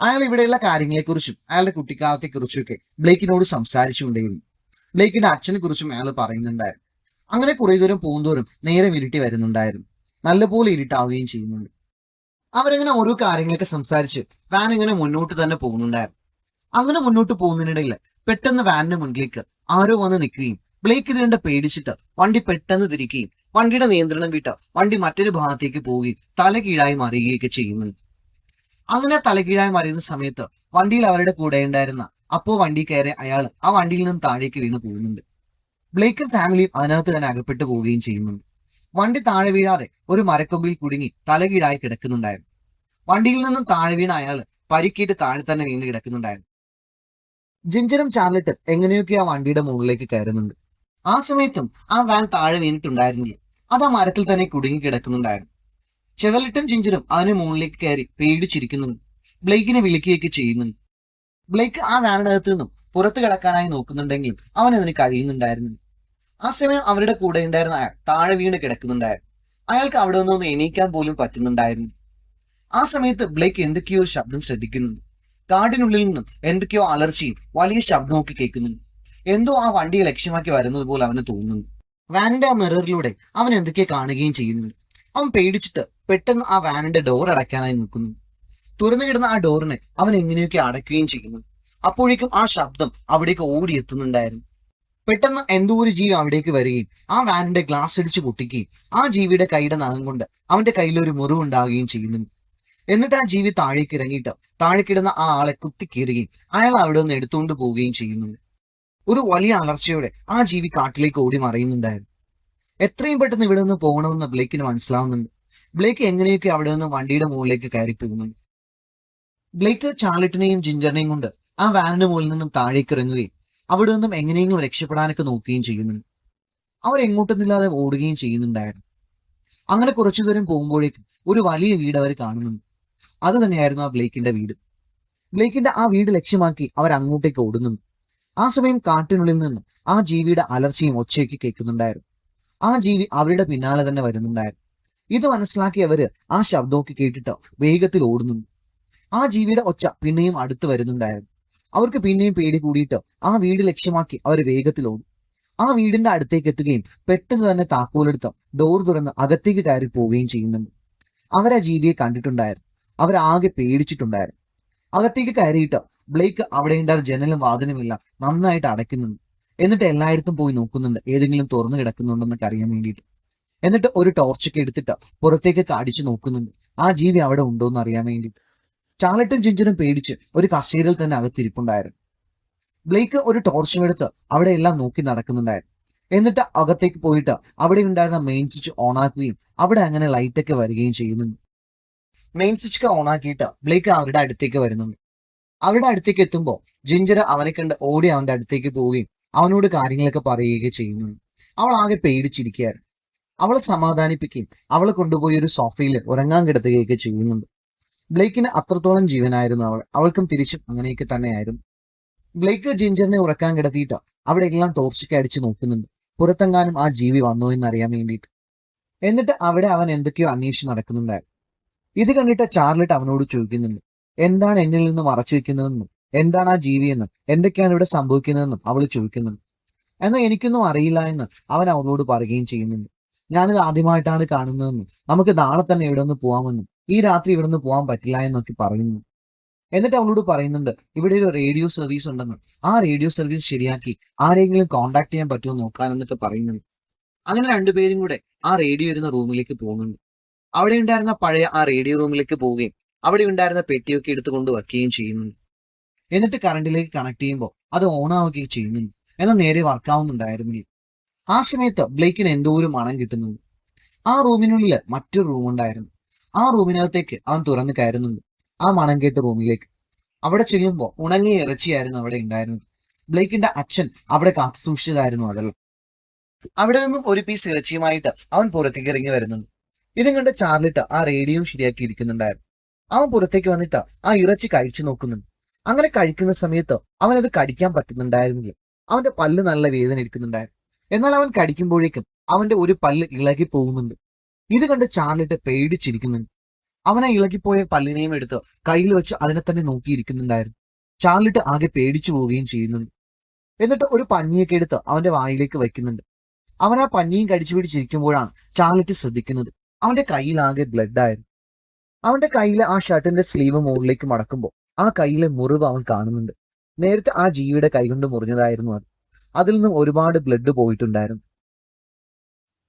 അയാൾ ഇവിടെയുള്ള കാര്യങ്ങളെക്കുറിച്ചും അയാളുടെ കുട്ടിക്കാലത്തെക്കുറിച്ചും ഒക്കെ ബ്ലേക്കിനോട് സംസാരിച്ചുകൊണ്ടേയിരുന്നു. ബ്ലേക്കിന്റെ അച്ഛനെ കുറിച്ചും അയാൾ പറയുന്നുണ്ടായിരുന്നു. അങ്ങനെ കുറേ ദൂരം പോകുന്തോറും നേരെ ഇരുട്ടി വരുന്നുണ്ടായിരുന്നു. നല്ലപോലെ ഇരുട്ടാവുകയും ചെയ്യുന്നുണ്ട്. അവരങ്ങനെ ഓരോ കാര്യങ്ങളൊക്കെ സംസാരിച്ച് വാൻ ഇങ്ങനെ മുന്നോട്ട് തന്നെ പോകുന്നുണ്ടായിരുന്നു. അങ്ങനെ മുന്നോട്ട് പോകുന്നതിനിടയിൽ പെട്ടെന്ന് വാനിന്റെ മുന്നിലേക്ക് ആരോ വന്ന് നിൽക്കുകയും ബ്ലേക്ക് ഇതിനെ പേടിച്ചിട്ട് വണ്ടി പെട്ടെന്ന് തിരിക്കുകയും വണ്ടിയുടെ നിയന്ത്രണം വിട്ട് വണ്ടി മറ്റൊരു ഭാഗത്തേക്ക് പോവുകയും തലകീഴായി മറിയുകയൊക്കെ ചെയ്യുന്നുണ്ട്. അങ്ങനെ തല കീഴായി മറിയുന്ന സമയത്ത് വണ്ടിയിൽ അവരുടെ കൂടെ ഉണ്ടായിരുന്ന അപ്പോ വണ്ടി കയറി അയാൾ ആ വണ്ടിയിൽ നിന്നും താഴേക്ക് വീണ് പോകുന്നുണ്ട്. ബ്ലേക്കും ഫാമിലിയും അതിനകത്ത് തന്നെ അകപ്പെട്ടു പോവുകയും ചെയ്യുന്നുണ്ട് വണ്ടി താഴെ വീഴാതെ ഒരു മരക്കൊമ്പിൽ കുടുങ്ങി തലകീഴായി കിടക്കുന്നുണ്ടായിരുന്നു. വണ്ടിയിൽ നിന്നും താഴെ വീണ അയാൾ പരിക്കേറ്റ് താഴെ തന്നെ വീണ് കിടക്കുന്നുണ്ടായിരുന്നു. ജിഞ്ചറും ചാർലറ്റും എങ്ങനെയൊക്കെ ആ വണ്ടിയുടെ മുകളിലേക്ക് കയറുന്നുണ്ട്. ആ സമയത്തും ആ വാൻ താഴെ വീണിട്ടുണ്ടായിരുന്നില്ല. അത് ആ മരത്തിൽ തന്നെ കുടുങ്ങി കിടക്കുന്നുണ്ടായിരുന്നു. ചെവലിട്ടും ജിഞ്ചറും അതിന് മുകളിലേക്ക് കയറി പേടിച്ചിരിക്കുന്നുണ്ട്. ബ്ലേക്കിനെ വിളിക്കുകയൊക്കെ ചെയ്യുന്നുണ്ട് ബ്ലേക്ക് ആ വാനിനകത്ത് നിന്നും പുറത്ത് കിടക്കാനായി നോക്കുന്നുണ്ടെങ്കിലും അവൻ അതിന് കഴിയുന്നുണ്ടായിരുന്നില്ല. ആ സമയം അവരുടെ കൂടെ ഉണ്ടായിരുന്ന അയാൾ താഴെ വീണ് കിടക്കുന്നുണ്ടായിരുന്നു. അയാൾക്ക് അവിടെ നിന്നൊന്ന് എണീക്കാൻ പോലും പറ്റുന്നുണ്ടായിരുന്നു. ആ സമയത്ത് ബ്ലേക്ക് എന്തൊക്കെയോ ഒരു ശബ്ദം ശ്രദ്ധിക്കുന്നുണ്ട്. കാടിനുള്ളിൽ നിന്നും എന്തൊക്കെയോ അലർച്ചയും വലിയ ശബ്ദമൊക്കെ കേൾക്കുന്നുണ്ട്. എന്തോ ആ വണ്ടിയെ ലക്ഷ്യമാക്കി വരുന്നത് പോലെ അവന് തോന്നുന്നു. വാനിന്റെ ആ മിററിലൂടെ അവൻ എന്തൊക്കെയോ കാണുകയും ചെയ്യുന്നുണ്ട്. അവൻ പേടിച്ചിട്ട് പെട്ടെന്ന് ആ വാനിന്റെ ഡോർ അടയ്ക്കാനായി നിൽക്കുന്നു. തുറന്നു കിടന്ന ആ ഡോറിനെ അവൻ എങ്ങനെയൊക്കെ അടയ്ക്കുകയും ചെയ്യുന്നു. അപ്പോഴേക്കും ആ ശബ്ദം അവിടേക്ക് ഓടിയെത്തുന്നുണ്ടായിരുന്നു. പെട്ടെന്ന് എന്തോ ഒരു ജീവി അവിടേക്ക് വരികയും ആ വാനിന്റെ ഗ്ലാസ് അടിച്ച് പൊട്ടിക്കുകയും ആ ജീവിയുടെ കൈയുടെ നഖം കൊണ്ട് അവന്റെ കയ്യിൽ ഒരു മുറിവുണ്ടാകുകയും ചെയ്യുന്നുണ്ട് എന്നിട്ട് ആ ജീവി താഴേക്ക് ഇറങ്ങിയിട്ട് താഴേക്കിടുന്ന ആ ആളെ കുത്തിക്കീറുകയും അയാൾ അവിടെ നിന്ന് എടുത്തുകൊണ്ട് പോവുകയും ചെയ്യുന്നുണ്ട് ഒരു വലിയ അലർച്ചയോടെ ആ ജീവി കാട്ടിലേക്ക് ഓടി മറയുന്നുണ്ടായിരുന്നു. എത്രയും പെട്ടെന്ന് ഇവിടെ നിന്ന് പോകണമെന്ന് ബ്ലേക്കിന് മനസ്സിലാവുന്നുണ്ട്. ബ്ലേക്ക് എങ്ങനെയൊക്കെ അവിടെ നിന്ന് വണ്ടിയുടെ മുകളിലേക്ക് കയറി പോകുന്നുണ്ട് ബ്ലേക്ക് ചാർലറ്റിനെയും ജിഞ്ചറിനെയും കൊണ്ട് ആ വാനിന്റെ മുകളിൽ നിന്നും താഴേക്ക് ഇറങ്ങുകയും അവിടെ നിന്നും എങ്ങനെയെങ്കിലും രക്ഷപ്പെടാനൊക്കെ നോക്കുകയും ചെയ്യുന്നുണ്ട് അവർ എങ്ങോട്ടെന്നില്ലാതെ ഓടുകയും ചെയ്യുന്നുണ്ടായിരുന്നു. അങ്ങനെ കുറച്ചു ദൂരം പോകുമ്പോഴേക്കും ഒരു വലിയ വീട് അവർ കാണുന്നുണ്ട്. അത് തന്നെയായിരുന്നു ആ ബ്ലേക്കിന്റെ വീട്. ബ്ലേക്കിന്റെ ആ വീട് ലക്ഷ്യമാക്കി അവർ അങ്ങോട്ടേക്ക് ഓടുന്നുണ്ട്. ആ സമയം കാട്ടിനുള്ളിൽ നിന്ന് ആ ജീവിയുടെ അലർച്ചയും ഒച്ചയൊക്കെ കേൾക്കുന്നുണ്ടായിരുന്നു. ആ ജീവി അവരുടെ പിന്നാലെ തന്നെ വരുന്നുണ്ടായിരുന്നു. ഇത് മനസ്സിലാക്കി അവർ ആ ശബ്ദമൊക്കെ കേട്ടിട്ട് വേഗത്തിൽ ഓടുന്നുണ്ട്. ആ ജീവിയുടെ ഒച്ച പിന്നെയും അടുത്ത് വരുന്നുണ്ടായിരുന്നു. അവർക്ക് പിന്നെയും പേടി കൂടിയിട്ട് ആ വീട് ലക്ഷ്യമാക്കി അവർ വേഗത്തിൽ ഓടും. ആ വീടിന്റെ അടുത്തേക്ക് എത്തുകയും പെട്ടെന്ന് തന്നെ താക്കോലെടുത്ത് ഡോർ തുറന്ന് അകത്തേക്ക് കയറി പോവുകയും ചെയ്യുന്നുണ്ട്. അവരാ ജീവിയെ കണ്ടിട്ടുണ്ടായിരുന്നു. അവരാകെ പേടിച്ചിട്ടുണ്ടായിരുന്നു. അകത്തേക്ക് കയറിയിട്ട് ബ്ലേക്ക് അവിടെ ഉണ്ടായ ജനലും വാതിലുമെല്ലാം നന്നായിട്ട് അടയ്ക്കുന്നുണ്ട്. എന്നിട്ട് എല്ലായിടത്തും പോയി നോക്കുന്നുണ്ട് ഏതെങ്കിലും തുറന്നു കിടക്കുന്നുണ്ടെന്നൊക്കെ അറിയാൻ വേണ്ടിയിട്ട്. എന്നിട്ട് ഒരു ടോർച്ചൊക്കെ എടുത്തിട്ട് പുറത്തേക്കൊക്കെ അടിച്ചു നോക്കുന്നുണ്ട്. ആ ജീവി അവിടെ ഉണ്ടോ എന്ന് അറിയാൻ വേണ്ടിയിട്ട്. ചാർലറ്റും ജിഞ്ചറും പേടിച്ച് ഒരു കസേരയിൽ തന്നെ അകത്തിരിപ്പുണ്ടായിരുന്നു. ബ്ലേക്ക് ഒരു ടോർച്ചും എടുത്ത് അവിടെ എല്ലാം നോക്കി നടക്കുന്നുണ്ടായിരുന്നു. എന്നിട്ട് അകത്തേക്ക് പോയിട്ട് അവിടെ ഉണ്ടായിരുന്ന മെയിൻ സ്വിച്ച് ഓൺ ആക്കുകയും അവിടെ അങ്ങനെ ലൈറ്റൊക്കെ വരികയും ചെയ്യുന്നുണ്ട് മെയിൻ സ്വിച്ച് ഓണാക്കിയിട്ട് ബ്ലേക്ക് അവരുടെ അടുത്തേക്ക് വരുന്നുണ്ട്. അവരുടെ അടുത്തേക്ക് എത്തുമ്പോൾ ജിഞ്ചർ അവനെ കണ്ട് ഓടി അവന്റെ അടുത്തേക്ക് പോവുകയും അവനോട് കാര്യങ്ങളൊക്കെ പറയുകയൊക്കെ ചെയ്യുന്നുണ്ട് അവൾ ആകെ പേടിച്ചിരിക്കുകയായിരുന്നു. അവളെ സമാധാനിപ്പിക്കുകയും അവളെ കൊണ്ടുപോയി ഒരു സോഫയിൽ ഉറങ്ങാൻ കിടത്തുകയൊക്കെ ചെയ്യുന്നുണ്ട്. ബ്ലേക്കിന് അത്രത്തോളം ജീവനായിരുന്നു അവൾ. അവൾക്കും തിരിച്ചും അങ്ങനെയൊക്കെ തന്നെയായിരുന്നു. ബ്ലേക്ക് ജിഞ്ചറിനെ ഉറക്കാൻ കിടത്തിയിട്ട് അവിടെ എല്ലാം ടോർച്ചൊക്കെ അടിച്ച് നോക്കുന്നുണ്ട്. പുറത്തെങ്ങാനും ആ ജീവി വന്നു എന്നറിയാൻ വേണ്ടിയിട്ട്. എന്നിട്ട് അവിടെ അവൻ എന്തൊക്കെയോ അന്വേഷിച്ച് നടക്കുന്നുണ്ടായിരുന്നു. ഇത് കണ്ടിട്ട് ചാർലറ്റ് അവനോട് ചോദിക്കുന്നുണ്ട് എന്താണ് എന്നിൽ നിന്ന് മറച്ചു വെക്കുന്നതെന്നും എന്താണ് ആ ജീവിയെന്നും എന്തൊക്കെയാണ് ഇവിടെ സംഭവിക്കുന്നതെന്നും അവൾ ചോദിക്കുന്നുണ്ട്. എന്നാൽ എനിക്കൊന്നും അറിയില്ല എന്ന് അവൻ അവളോട് പറയുകയും ചെയ്യുന്നുണ്ട്. ഞാനിത് ആദ്യമായിട്ടാണ് കാണുന്നതെന്നും നമുക്ക് നാളെ തന്നെ ഇവിടെ ഒന്ന് പോവാമെന്നും ഈ രാത്രി ഇവിടെ നിന്ന് പോകാൻ പറ്റില്ല എന്നൊക്കെ പറയുന്നു. എന്നിട്ട് അവളോട് പറയുന്നുണ്ട് ഇവിടെ ഒരു റേഡിയോ സർവീസ് ഉണ്ടെന്ന്. ആ റേഡിയോ സർവീസ് ശരിയാക്കി. ആരെങ്കിലും കോണ്ടാക്ട് ചെയ്യാൻ പറ്റുമോ നോക്കാൻ എന്നിട്ട് പറയുന്നുണ്ട്. അങ്ങനെ രണ്ടുപേരും കൂടെ ആ റേഡിയോ ഇരുന്ന റൂമിലേക്ക് പോകുന്നുണ്ട്. അവിടെ ഉണ്ടായിരുന്ന പഴയ ആ റേഡിയോ റൂമിലേക്ക് പോവുകയും അവിടെ ഉണ്ടായിരുന്ന പെട്ടിയൊക്കെ എടുത്തുകൊണ്ട് വെക്കുകയും ചെയ്യുന്നുണ്ട്. എന്നിട്ട് കറണ്ടിലേക്ക് കണക്ട് ചെയ്യുമ്പോൾ അത് ഓൺ ആവുകയും ചെയ്യുന്നുണ്ട്. എന്നാൽ നേരെ വർക്കാവുന്നുണ്ടായിരുന്നില്ല ആ സമയത്ത് ബ്ലേക്കിന് എന്തോ ഒരു മണം കിട്ടുന്നുണ്ട്. ആ റൂമിനുള്ളിൽ മറ്റൊരു റൂം ഉണ്ടായിരുന്നു. ആ റൂമിനകത്തേക്ക് അവൻ തുറന്ന് കയറുന്നുണ്ട്. ആ മണം കേട്ട് റൂമിലേക്ക്. അവിടെ ചെല്ലുമ്പോൾ ഉണങ്ങിയ ഇറച്ചിയായിരുന്നു അവിടെ ഉണ്ടായിരുന്നത്. ബ്ലേക്കിന്റെ അച്ഛൻ അവിടെ കാത്തു സൂക്ഷിച്ചതായിരുന്നു അതെല്ലാം. അവിടെ നിന്നും ഒരു പീസ് ഇറച്ചിയുമായിട്ട് അവൻ പുറത്തേക്ക് ഇറങ്ങി വരുന്നുണ്ട്. ഇതും കണ്ട് ചാർലിട്ട് ആ റേഡിയോ ശരിയാക്കി ഇരിക്കുന്നുണ്ടായിരുന്നു അവൻ പുറത്തേക്ക് വന്നിട്ട് ആ ഇറച്ചി കഴിച്ചു നോക്കുന്നുണ്ട്. അങ്ങനെ കഴിക്കുന്ന സമയത്ത് അവനത് കടിക്കാൻ പറ്റുന്നുണ്ടായിരുന്നില്ല. അവന്റെ പല്ല് നല്ല വേദന ഇരിക്കുന്നുണ്ടായിരുന്നു എന്നാൽ അവൻ കടിക്കുമ്പോഴേക്കും അവന്റെ ഒരു പല്ല് ഇളകി പോകുന്നുണ്ട്. ഇത് കണ്ട് ചാർലിട്ട് പേടിച്ചിരിക്കുന്നുണ്ട് അവനെ ഇളകിപ്പോയ പല്ലിനെയും എടുത്ത് കയ്യിൽ വെച്ച് അതിനെ തന്നെ നോക്കിയിരിക്കുന്നുണ്ടായിരുന്നു. ചാർലിട്ട് ആകെ പേടിച്ചു പോവുകയും ചെയ്യുന്നുണ്ട് എന്നിട്ട് ഒരു പഞ്ഞിയൊക്കെ എടുത്ത് അവന്റെ വായിലേക്ക് വയ്ക്കുന്നുണ്ട്. അവൻ ആ പഞ്ഞിയും കടിച്ചു പിടിച്ചിരിക്കുമ്പോഴാണ് ചാർലിറ്റ് ശ്രദ്ധിക്കുന്നത്. അവന്റെ കയ്യിലാകെ ബ്ലഡ് ആയിരുന്നു. അവന്റെ കയ്യിലെ ആ ഷർട്ടിന്റെ സ്ലീവ് മുകളിലേക്ക് മടക്കുമ്പോൾ ആ കയ്യിലെ മുറിവ് അവൻ കാണുന്നുണ്ട്. നേരത്തെ ആ ജീവിയുടെ കൈകൊണ്ട് മുറിഞ്ഞതായിരുന്നു അത്. അതിൽ നിന്നും ഒരുപാട് ബ്ലഡ് പോയിട്ടുണ്ടായിരുന്നു.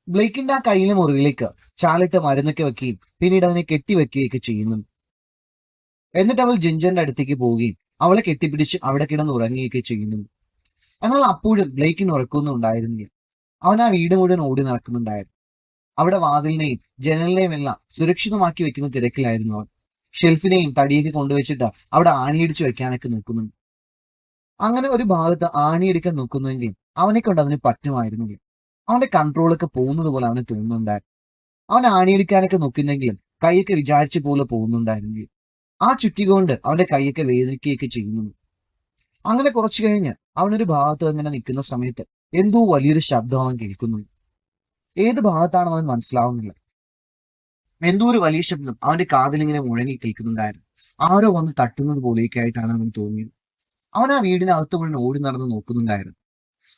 ബ്ലേക്കിന്റെ ആ കയ്യിലെ മുറിവിലേക്ക് ചാലിട്ട് മരുന്നൊക്കെ വെക്കുകയും പിന്നീട് അവനെ കെട്ടിവെക്കുകയൊക്കെ ചെയ്യുന്നു. എന്നിട്ട് അവൾ ജിഞ്ചറിന്റെ അടുത്തേക്ക് പോവുകയും അവളെ കെട്ടിപ്പിടിച്ച് അവിടെ കിടന്ന് ഉറങ്ങുകയൊക്കെ ചെയ്യുന്നു. എന്നാൽ അപ്പോഴും ബ്ലേക്കിന് ഉറക്കൊന്നും ഉണ്ടായിരുന്നില്ല. അവൻ ആ വീട് മുഴുവൻ ഓടി നടക്കുന്നുണ്ടായിരുന്നു. അവിടെ വാതിലിനെയും ജനലിനെയും എല്ലാം സുരക്ഷിതമാക്കി വെക്കുന്ന തിരക്കിലായിരുന്നു അവൻ. ഷെൽഫിനെയും തടിയൊക്കെ കൊണ്ടുവച്ചിട്ട് അവിടെ ആണിയടിച്ച് വെക്കാനൊക്കെ നോക്കുന്നു അങ്ങനെ ഒരു ഭാഗത്ത് ആണിയെടുക്കാൻ നോക്കുന്നുവെങ്കിൽ അവനെ കൊണ്ട് അതിന് പറ്റുമായിരുന്നില്ല. അവന്റെ കൺട്രോളൊക്കെ പോകുന്നത് പോലെ അവന് തോന്നുന്നുണ്ടായിരുന്നു. അവൻ ആണിയെടുക്കാനൊക്കെ നോക്കുന്നെങ്കിലും കൈയൊക്കെ വിചാരിച്ച പോലെ പോകുന്നുണ്ടായിരുന്നു ആ ചുറ്റി കൊണ്ട് അവന്റെ കൈയൊക്കെ വേദനിക്കുകയൊക്കെ ചെയ്യുന്നു. അങ്ങനെ കുറച്ചു കഴിഞ്ഞ് അവനൊരു ഭാഗത്ത് അങ്ങനെ നിൽക്കുന്ന സമയത്ത് എന്തോ വലിയൊരു ശബ്ദം അവൻ കേൾക്കുന്നു. ഏത് ഭാഗത്താണെന്ന് അവൻ മനസ്സിലാവുന്നില്ല. എന്തോ ഒരു വലിയ ശബ്ദം അവന്റെ കാതിലിങ്ങനെ മുഴങ്ങി കേൾക്കുന്നുണ്ടായിരുന്നു. ആരോ വന്ന് തട്ടുന്നത് പോലെയൊക്കെ ആയിട്ടാണ് അവൻ തോന്നിയത്. അവൻ ആ വീടിനകത്ത് മുഴുവൻ ഓടി നടന്ന് നോക്കുന്നുണ്ടായിരുന്നു.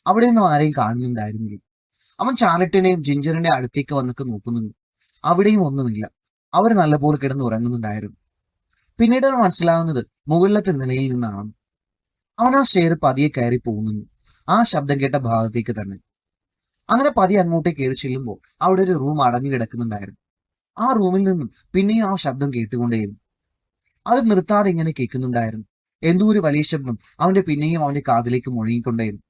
അവിടെ നിന്നും ആരെയും കാണുന്നുണ്ടായിരുന്നില്ല. അവൻ ചാലറ്റിനെയും ജിഞ്ചറിന്റെ അടുത്തേക്ക് വന്നൊക്കെ നോക്കുന്നുണ്ട്. അവിടെയും ഒന്നുമില്ല. അവർ നല്ലപോലെ കിടന്ന് ഉറങ്ങുന്നുണ്ടായിരുന്നു. പിന്നീട് അവൻ മനസ്സിലാവുന്നത് മുകളിലത്തെ നിലയിൽ നിന്നാണ്. അവൻ ആ ഷെയർ പതിയെ കയറി പോകുന്നുണ്ട്. ആ ശബ്ദം കേട്ട ഭാഗത്തേക്ക് തന്നെ. അങ്ങനെ പതിയെ അങ്ങോട്ടേക്ക് കയറി ചെല്ലുമ്പോൾ അവിടെ ഒരു റൂം അടഞ്ഞു കിടക്കുന്നുണ്ടായിരുന്നു. ആ റൂമിൽ നിന്നും പിന്നെയും ആ ശബ്ദം കേട്ടുകൊണ്ടേയിരുന്നു. അത് നിർത്താതെ ഇങ്ങനെ കേൾക്കുന്നുണ്ടായിരുന്നു. എന്തോ ഒരു വലിയ ശബ്ദം അവന്റെ പിന്നെയും അവന്റെ കാതിലേക്ക് മുഴങ്ങിക്കൊണ്ടേയിരുന്നു.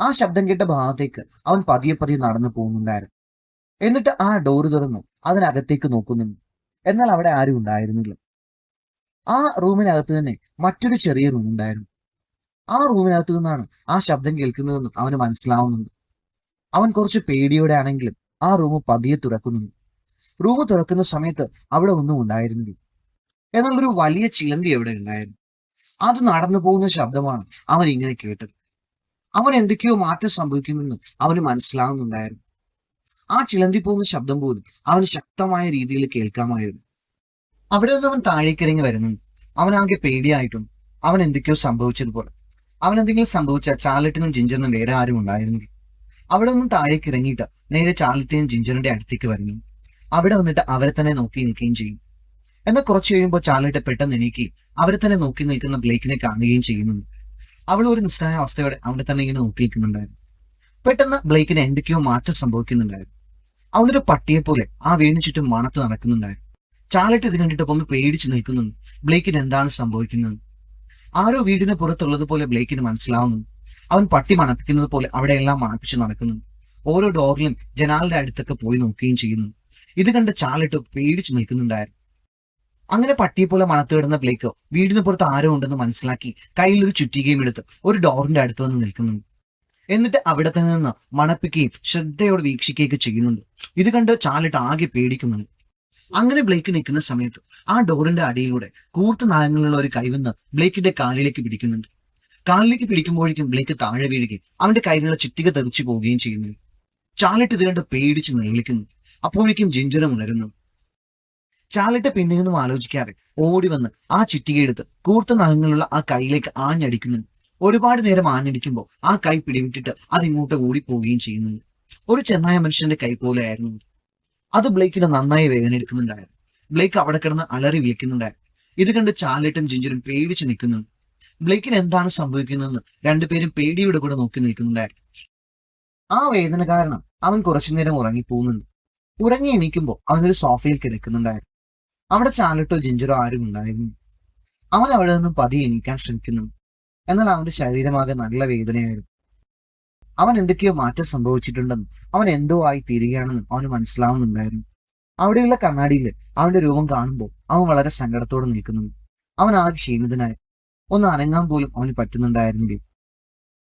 ആ ശബ്ദം കേട്ട ഭാഗത്തേക്ക് അവൻ പതിയെ പതിയെ നടന്നു പോകുന്നുണ്ടായിരുന്നു. എന്നിട്ട് ആ ഡോറ് തുറന്നു. അതിനകത്തേക്ക് നോക്കുന്നുണ്ട്. എന്നാൽ അവിടെ ആരും ഉണ്ടായിരുന്നില്ല. ആ റൂമിനകത്ത് തന്നെ മറ്റൊരു ചെറിയ റൂം ഉണ്ടായിരുന്നു. ആ റൂമിനകത്ത് നിന്നാണ് ആ ശബ്ദം കേൾക്കുന്നതെന്ന് അവന് മനസ്സിലാവുന്നുണ്ട്. അവൻ കുറച്ച് പേടിയോടെ ആണെങ്കിലും ആ റൂം പതിയെ തുറക്കുന്നുണ്ട്. റൂം തുറക്കുന്ന സമയത്ത് അവിടെ ഒന്നും ഉണ്ടായിരുന്നില്ല. എന്നാൽ ഒരു വലിയ ചിലന്തി അവിടെ ഉണ്ടായിരുന്നു. അത് നടന്നു പോകുന്ന ശബ്ദമാണ് അവൻ ഇങ്ങനെ കേട്ടത്. അവൻ എന്തൊക്കെയോ മാറ്റം സംഭവിക്കുന്നെന്ന് അവന് മനസ്സിലാവുന്നുണ്ടായിരുന്നു. ആ ചിലന്തി പോകുന്ന ശബ്ദം പോലും അവന് ശക്തമായ രീതിയിൽ കേൾക്കാമായിരുന്നു. അവിടെ നിന്ന് അവൻ താഴേക്കിറങ്ങി വരുന്നു. അവൻ ആകെ പേടിയായിട്ടും അവൻ എന്തൊക്കെയോ സംഭവിച്ചതുപോലെ. അവൻ എന്തെങ്കിലും സംഭവിച്ച ചാലറ്റിനും ജിഞ്ചറിനും വേറെ ആരും ഉണ്ടായിരുന്നില്ല. അവിടെ നിന്നും താഴേക്ക് ഇറങ്ങിയിട്ട് നേരെ ചാലറ്റിനും ജിഞ്ചറിന്റെ അടുത്തേക്ക് വരുന്നു. അവിടെ വന്നിട്ട് അവരെ തന്നെ നോക്കി നിൽക്കുകയും ചെയ്യും. എന്നാൽ കുറച്ച് കഴിയുമ്പോൾ ചാലറ്റ് പെട്ടെന്ന് എണീക്കുകയും അവരെ തന്നെ നോക്കി നിൽക്കുന്ന ബ്ലേക്കിനെ കാണുകയും ചെയ്യുന്നുണ്ട് അവൾ ഒരു നിസ്സഹായ അവസ്ഥയോടെ അവിടെ തന്നെ ഇങ്ങനെ നോക്കിയിരിക്കുന്നുണ്ടായിരുന്നു. പെട്ടെന്ന് ബ്ലേക്കിന് എന്തൊക്കെയോ മാറ്റം സംഭവിക്കുന്നുണ്ടായിരുന്നു. അവനൊരു പട്ടിയെ പോലെ ആ വീടിന് ചുറ്റും മണത്ത് നടക്കുന്നുണ്ടായിരുന്നു. ചാലറ്റ് ഇത് കണ്ടിട്ട് ഒന്ന് പേടിച്ച് നിൽക്കുന്നുണ്ട് ബ്ലേക്കിന് എന്താണ് സംഭവിക്കുന്നത്? ആരോ വീടിന് പുറത്തുള്ളത് പോലെ ബ്ലേക്കിന് മനസ്സിലാവുന്നുണ്ട് അവൻ പട്ടി മണപ്പിക്കുന്നത് പോലെ അവിടെയെല്ലാം മണപ്പിച്ച് നടക്കുന്നു. ഓരോ ഡോറിലും ജനാലിന്റെ അടുത്തൊക്കെ പോയി നോക്കുകയും ചെയ്യുന്നു. ഇത് കണ്ട് ചാലിട്ട് പേടിച്ച് നിൽക്കുന്നുണ്ടായിരുന്നു. അങ്ങനെ പട്ടിയെ പോലെ മണത്തിടുന്ന പ്ലേക്ക് വീടിന് പുറത്ത് ആരോ ഉണ്ടെന്ന് മനസ്സിലാക്കി കയ്യിൽ ഒരു ചുറ്റികയും എടുത്ത് ഒരു ഡോറിന്റെ അടുത്ത് വന്ന് നിൽക്കുന്നുണ്ട് എന്നിട്ട് അവിടെ തന്നെ നിന്ന് മണപ്പിക്കുകയും ശ്രദ്ധയോടെ വീക്ഷിക്കുകയൊക്കെ ചെയ്യുന്നുണ്ട്. ഇത് കണ്ട് ചാലിട്ട് ആകെ പേടിക്കുന്നുണ്ട്. അങ്ങനെ ബ്ലേക്ക് നിൽക്കുന്ന സമയത്ത് ആ ഡോറിന്റെ അടിയിലൂടെ കൂർത്ത നാഗങ്ങളുള്ള ഒരു കൈവന്ന് ബ്ലേക്കിന്റെ കാലിലേക്ക് പിടിക്കുന്നുണ്ട്. കാലിലേക്ക് പിടിക്കുമ്പോഴേക്കും ബ്ലേക്ക് താഴെ വീഴുകയും അവന്റെ കയ്യിലുള്ള ചുറ്റിക തെറിച്ചു പോവുകയും ചെയ്യുന്നു. ചാലിട്ട് ഇത് കണ്ട് പേടിച്ച് നിലനിൽക്കുന്നു അപ്പോഴേക്കും ജിഞ്ചറും ഉണരുന്നു. ചാലിട്ട് പിന്നെയൊന്നും ആലോചിക്കാതെ ഓടി വന്ന് ആ ചിറ്റികയെടുത്ത് കൂർത്ത നഖങ്ങളുള്ള ആ കൈയിലേക്ക് ആഞ്ഞടിക്കുന്നുണ്ട്. ഒരുപാട് നേരം ആഞ്ഞടിക്കുമ്പോൾ ആ കൈ പിടിവിട്ടിട്ട് അതിങ്ങോട്ട് ഓടിപ്പോവുകയും ചെയ്യുന്നുണ്ട്. ഒരു ചെന്നായ മനുഷ്യന്റെ കൈ പോലെയായിരുന്നു അത്. ബ്ലേക്കിന് നന്നായി വേദന എടുക്കുന്നുണ്ടായിരുന്നു ബ്ലേക്ക് അവിടെ കിടന്ന് അലറി വിളിക്കുന്നുണ്ടായിരുന്നു. ഇത് കണ്ട് ചാലേട്ടും ജിഞ്ചറും പേടിച്ച് നിൽക്കുന്നുണ്ട്. ബ്ലേക്കിന് എന്താണ് സംഭവിക്കുന്നതെന്ന് രണ്ടുപേരും പേടിയുടെ കൂടെ നോക്കി നിൽക്കുന്നുണ്ടായിരുന്നു. ആ വേദന കാരണം അവൻ കുറച്ചു നേരം ഉറങ്ങിപ്പോകുന്നുണ്ട്. ഉറങ്ങി എണീക്കുമ്പോൾ അവനൊരു സോഫയിൽ കിടക്കുന്നുണ്ടായിരുന്നു. അവിടെ ചാലട്ടോ ജിഞ്ചറോ ആരും ഉണ്ടായിരുന്നു അവൻ അവിടെ നിന്നും പതിയെ എണീക്കാൻ ശ്രമിക്കുന്നു. എന്നാൽ അവന്റെ ശരീരമാകെ നല്ല വേദനയായിരുന്നു. അവൻ എന്തൊക്കെയോ മാറ്റം സംഭവിച്ചിട്ടുണ്ടെന്നും അവൻ എന്തോ ആയി തീരുകയാണെന്നും അവന് മനസ്സിലാവുന്നുണ്ടായിരുന്നു. അവിടെയുള്ള കണ്ണാടിയിൽ അവന്റെ രൂപം കാണുമ്പോൾ അവൻ വളരെ സങ്കടത്തോടെ നിൽക്കുന്നു. അവൻ ആകെ ക്ഷീണിതനായി. ഒന്ന് അനങ്ങാൻ പോലും അവന് പറ്റുന്നുണ്ടായിരുന്നില്ല.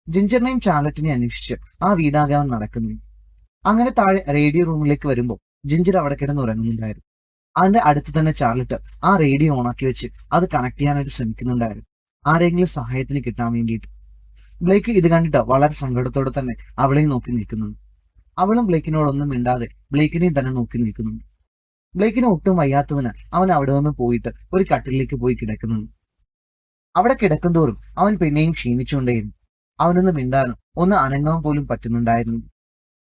ജിഞ്ചറിനെയും ചാലറ്റിനെയും അന്വേഷിച്ച് ആ വീടാകെ അവൻ നടക്കുന്നു. അങ്ങനെ താഴെ റേഡിയോ റൂമിലേക്ക് വരുമ്പോൾ ജിഞ്ചർ അവിടെ കിടന്ന് ഉറങ്ങുന്നുണ്ടായിരുന്നു അവന്റെ അടുത്ത് തന്നെ ചാർലറ്റ് ആ റേഡിയോ ഓണാക്കി വെച്ച് അത് കണക്ട് ചെയ്യാനായിട്ട് ശ്രമിക്കുന്നുണ്ടായിരുന്നു. ആരെങ്കിലും സഹായത്തിന് കിട്ടാൻ വേണ്ടിയിട്ട്. ബ്ലേക്ക് ഇത് കണ്ടിട്ട് വളരെ സങ്കടത്തോടെ തന്നെ അവളെയും നോക്കി നിൽക്കുന്നുണ്ട്. അവളും ബ്ലേക്കിനോടൊന്നും മിണ്ടാതെ ബ്ലേക്കിനെയും തന്നെ നോക്കി നിൽക്കുന്നുണ്ട്. ബ്ലേക്കിന് ഒട്ടും വയ്യാത്തതിന് അവൻ അവിടെ നിന്ന് പോയിട്ട് ഒരു കട്ടിലേക്ക് പോയി കിടക്കുന്നുണ്ട്. അവിടെ കിടക്കുന്തോറും അവൻ പിന്നെയും ക്ഷീണിച്ചുകൊണ്ടേയിരുന്നു. അവനൊന്ന് മിണ്ടാനോ ഒന്ന് അനങ്ങാൻ പോലും പറ്റുന്നുണ്ടായിരുന്നു.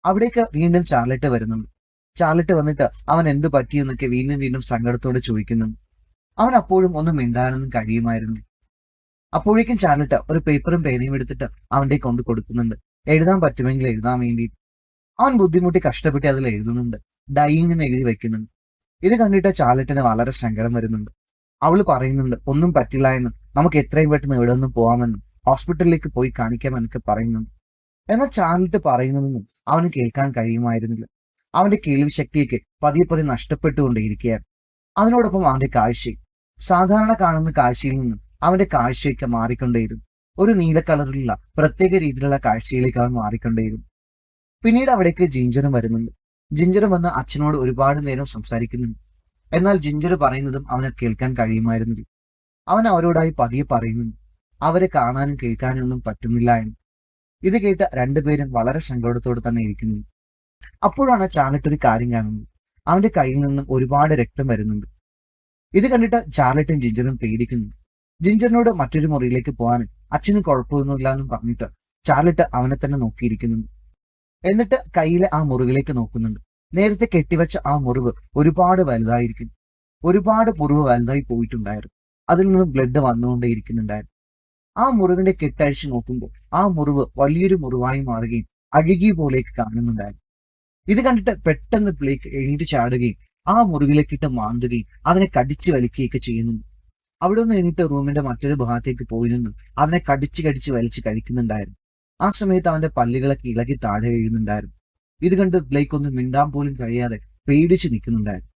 അവിടേക്ക് വീണ്ടും ചാർലറ്റ് വരുന്നുണ്ട്. ചാർലറ്റ് വന്നിട്ട് അവൻ എന്ത് പറ്റിയെന്നൊക്കെ വീണ്ടും വീണ്ടും സങ്കടത്തോടെ ചോദിക്കുന്നു. അവൻ അപ്പോഴും ഒന്നും മിണ്ടാനൊന്നും കഴിയുമായിരുന്നു. അപ്പോഴേക്കും ചാർലറ്റ് ഒരു പേപ്പറും പേനയും എടുത്തിട്ട് അവന്റെ കൊണ്ട് കൊടുക്കുന്നുണ്ട്. എഴുതാൻ പറ്റുമെങ്കിൽ എഴുതാൻ വേണ്ടി. അവൻ ബുദ്ധിമുട്ടി കഷ്ടപ്പെട്ട് അതിൽ എഴുതുന്നുണ്ട്. ഡൈയിങ് എന്ന് എഴുതി വെക്കുന്നുണ്ട് ഇത് കണ്ടിട്ട് ചാർലറ്റിന് വളരെ സങ്കടം വരുന്നുണ്ട്. അവൾ പറയുന്നുണ്ട് ഒന്നും പറ്റില്ല എന്ന്. നമുക്ക് എത്രയും പെട്ടെന്ന് ഇവിടെ നിന്ന് പോകാമെന്നും ഹോസ്പിറ്റലിലേക്ക് പോയി കാണിക്കാമെന്നൊക്കെ പറയുന്നുണ്ട്. എന്നാൽ ചാർലറ്റ് പറയുന്നതൊന്നും അവന് കേൾക്കാൻ കഴിയുമായിരുന്നില്ല. അവന്റെ കേൾവി ശക്തിയൊക്കെ പതിയെ പതിയെ നഷ്ടപ്പെട്ടുകൊണ്ടേയിരിക്കുകയാണ്. അതിനോടൊപ്പം അവന്റെ കാഴ്ചയും സാധാരണ കാണുന്ന കാഴ്ചയിൽ നിന്നും അവന്റെ കാഴ്ചയൊക്കെ മാറിക്കൊണ്ടേയിരുന്നു. ഒരു നീല കളറിലുള്ള പ്രത്യേക രീതിയിലുള്ള കാഴ്ചയിലേക്ക് അവൻ മാറിക്കൊണ്ടേയിരുന്നു. പിന്നീട് അവിടേക്ക് ജിഞ്ചറും വരുന്നുണ്ട്. ജിഞ്ചറും വന്ന് അച്ഛനോട് ഒരുപാട് നേരം സംസാരിക്കുന്നുണ്ട്. എന്നാൽ ജിഞ്ചർ പറയുന്നതും അവന് കേൾക്കാൻ കഴിയുമായിരുന്നില്ല. അവൻ അവരോടായി പതിയെ പറയുന്നുണ്ട്. അവരെ കാണാനും കേൾക്കാനും ഒന്നും പറ്റുന്നില്ല എന്ന്. ഇത് കേട്ട് രണ്ടുപേരും വളരെ സങ്കടത്തോടെ തന്നെ ഇരിക്കുന്നു അപ്പോഴാണ് ചാർലറ്റ് ഒരു കാര്യം കാണുന്നത്. അവന്റെ കയ്യിൽ നിന്നും ഒരുപാട് രക്തം വരുന്നുണ്ട്. ഇത് കണ്ടിട്ട് ചാർലറ്റും ജിഞ്ചറും പേടിക്കുന്നു. ജിഞ്ചറിനോട് മറ്റൊരു മുറിയിലേക്ക് പോകാൻ അച്ഛന് കുഴപ്പമൊന്നുമില്ല എന്നും പറഞ്ഞിട്ട് ചാർലറ്റ് അവനെ തന്നെ നോക്കിയിരിക്കുന്നു എന്നിട്ട് കയ്യിലെ ആ മുറിവിലേക്ക് നോക്കുന്നുണ്ട്. നേരത്തെ കെട്ടിവെച്ച ആ മുറിവ് ഒരുപാട് വലുതായിരിക്കും ഒരുപാട് മുറിവ് വലുതായി പോയിട്ടുണ്ടായിരുന്നു. അതിൽ നിന്ന് ബ്ലഡ് വന്നുകൊണ്ടേയിരിക്കുന്നുണ്ടായിരുന്നു ആ മുറിവിന്റെ കെട്ടഴിച്ച് നോക്കുമ്പോൾ ആ മുറിവ് വലിയൊരു മുറിവായി മാറുകയും അഴുകിയ പോലേക്ക് കാണുന്നുണ്ടായിരുന്നു. ഇത് കണ്ടിട്ട് പെട്ടെന്ന് പ്ലേക്ക് എഴുന്നേറ്റ് ചാടുകയും ആ മുറിവിലേക്കിട്ട് മാന്തുകയും അതിനെ കടിച്ചു വലിക്കുകയൊക്കെ ചെയ്യുന്നുണ്ട് അവിടെ നിന്ന് എണീറ്റ് റൂമിന്റെ മറ്റൊരു ഭാഗത്തേക്ക് പോയി നിന്ന് അതിനെ കടിച്ച് കടിച്ച് വലിച്ച് കഴിക്കുന്നുണ്ടായിരുന്നു. ആ സമയത്ത് അവന്റെ പല്ലുകളൊക്കെ ഇളകി താഴെ വീഴുന്നുണ്ടായിരുന്നു. ഇത് കണ്ട് ബ്ലേക്ക് ഒന്നും മിണ്ടാൻ പോലും കഴിയാതെ പേടിച്ച് നിൽക്കുന്നുണ്ടായിരുന്നു.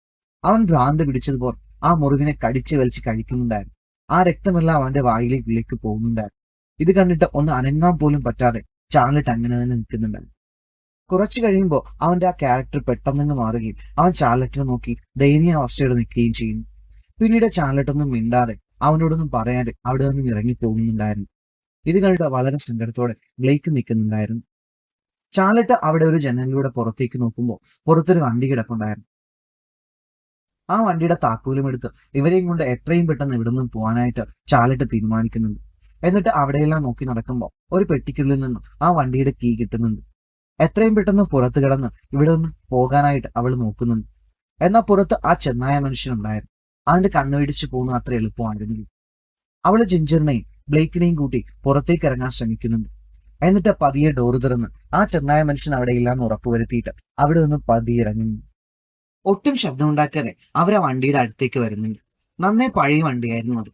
അവൻ ഭ്രാന്ത് പിടിച്ചതുപോലെ ആ മുറിവിനെ കടിച്ച് വലിച്ച് കഴിക്കുന്നുണ്ടായിരുന്നു. ആ രക്തമെല്ലാം അവന്റെ വായിലേക്ക് പോകുന്നുണ്ടായിരുന്നു. ഇത് കണ്ടിട്ട് ഒന്ന് അനങ്ങാൻ പോലും പറ്റാതെ ചാർലറ്റ് അങ്ങനെ തന്നെ നിൽക്കുന്നുണ്ടായിരുന്നു. കുറച്ചു കഴിയുമ്പോൾ അവന്റെ ആ ക്യാരക്ടർ പെട്ടെന്നങ്ങ് മാറുകയും അവൻ ചാർലറ്റിനെ നോക്കി ദയനീയ അവസ്ഥയോടെ നിൽക്കുകയും ചെയ്യുന്നു. പിന്നീട് ചാലറ്റൊന്നും മിണ്ടാതെ അവനോടൊന്നും പറയാതെ അവിടെ നിന്നും ഇറങ്ങി പോകുന്നുണ്ടായിരുന്നു. ഇത് കണ്ട വളരെ സങ്കടത്തോടെ ബ്ലേക്ക് നിൽക്കുന്നുണ്ടായിരുന്നു. ചാലട്ട് അവിടെ ഒരു ജനലിലൂടെ പുറത്തേക്ക് നോക്കുമ്പോൾ പുറത്തൊരു വണ്ടി കിടപ്പുണ്ടായിരുന്നു. ആ വണ്ടിയുടെ താക്കോലും എടുത്ത് ഇവരെയും കൊണ്ട് എത്രയും പെട്ടെന്ന് ഇവിടെ നിന്നും പോകാനായിട്ട് ചാലട്ട് തീരുമാനിക്കുന്നുണ്ട്. എന്നിട്ട് അവിടെയെല്ലാം നോക്കി നടക്കുമ്പോൾ ഒരു പെട്ടിക്കുള്ളിൽ നിന്നും ആ വണ്ടിയുടെ കീ കിട്ടുന്നുണ്ട്. എത്രയും പെട്ടെന്ന് പുറത്തു കിടന്ന് ഇവിടെ നിന്ന് പോകാനായിട്ട് അവൾ നോക്കുന്നുണ്ട്. എന്നാൽ പുറത്ത് ആ ചെന്നായ മനുഷ്യനുണ്ടായിരുന്നു. അതിന്റെ കണ്ണുപിടിച്ച് പോകുന്ന അത്ര എളുപ്പമായിരുന്നില്ല. അവൾ ജിഞ്ചറിനെയും ബ്ലേക്കിനെയും കൂട്ടി പുറത്തേക്ക് ഇറങ്ങാൻ ശ്രമിക്കുന്നുണ്ട്. എന്നിട്ട് പതിയെ ഡോർ തുറന്ന് ആ ചെന്നായ മനുഷ്യൻ അവിടെ ഇല്ലാന്ന് ഉറപ്പുവരുത്തിയിട്ട് അവിടെ നിന്ന് പതി ഇറങ്ങുന്നു. ഒട്ടും ശബ്ദമുണ്ടാക്കാതെ അവർ ആ വണ്ടിയുടെ അടുത്തേക്ക് വരുന്നുണ്ട്. നന്നേ പഴയ വണ്ടിയായിരുന്നു അത്.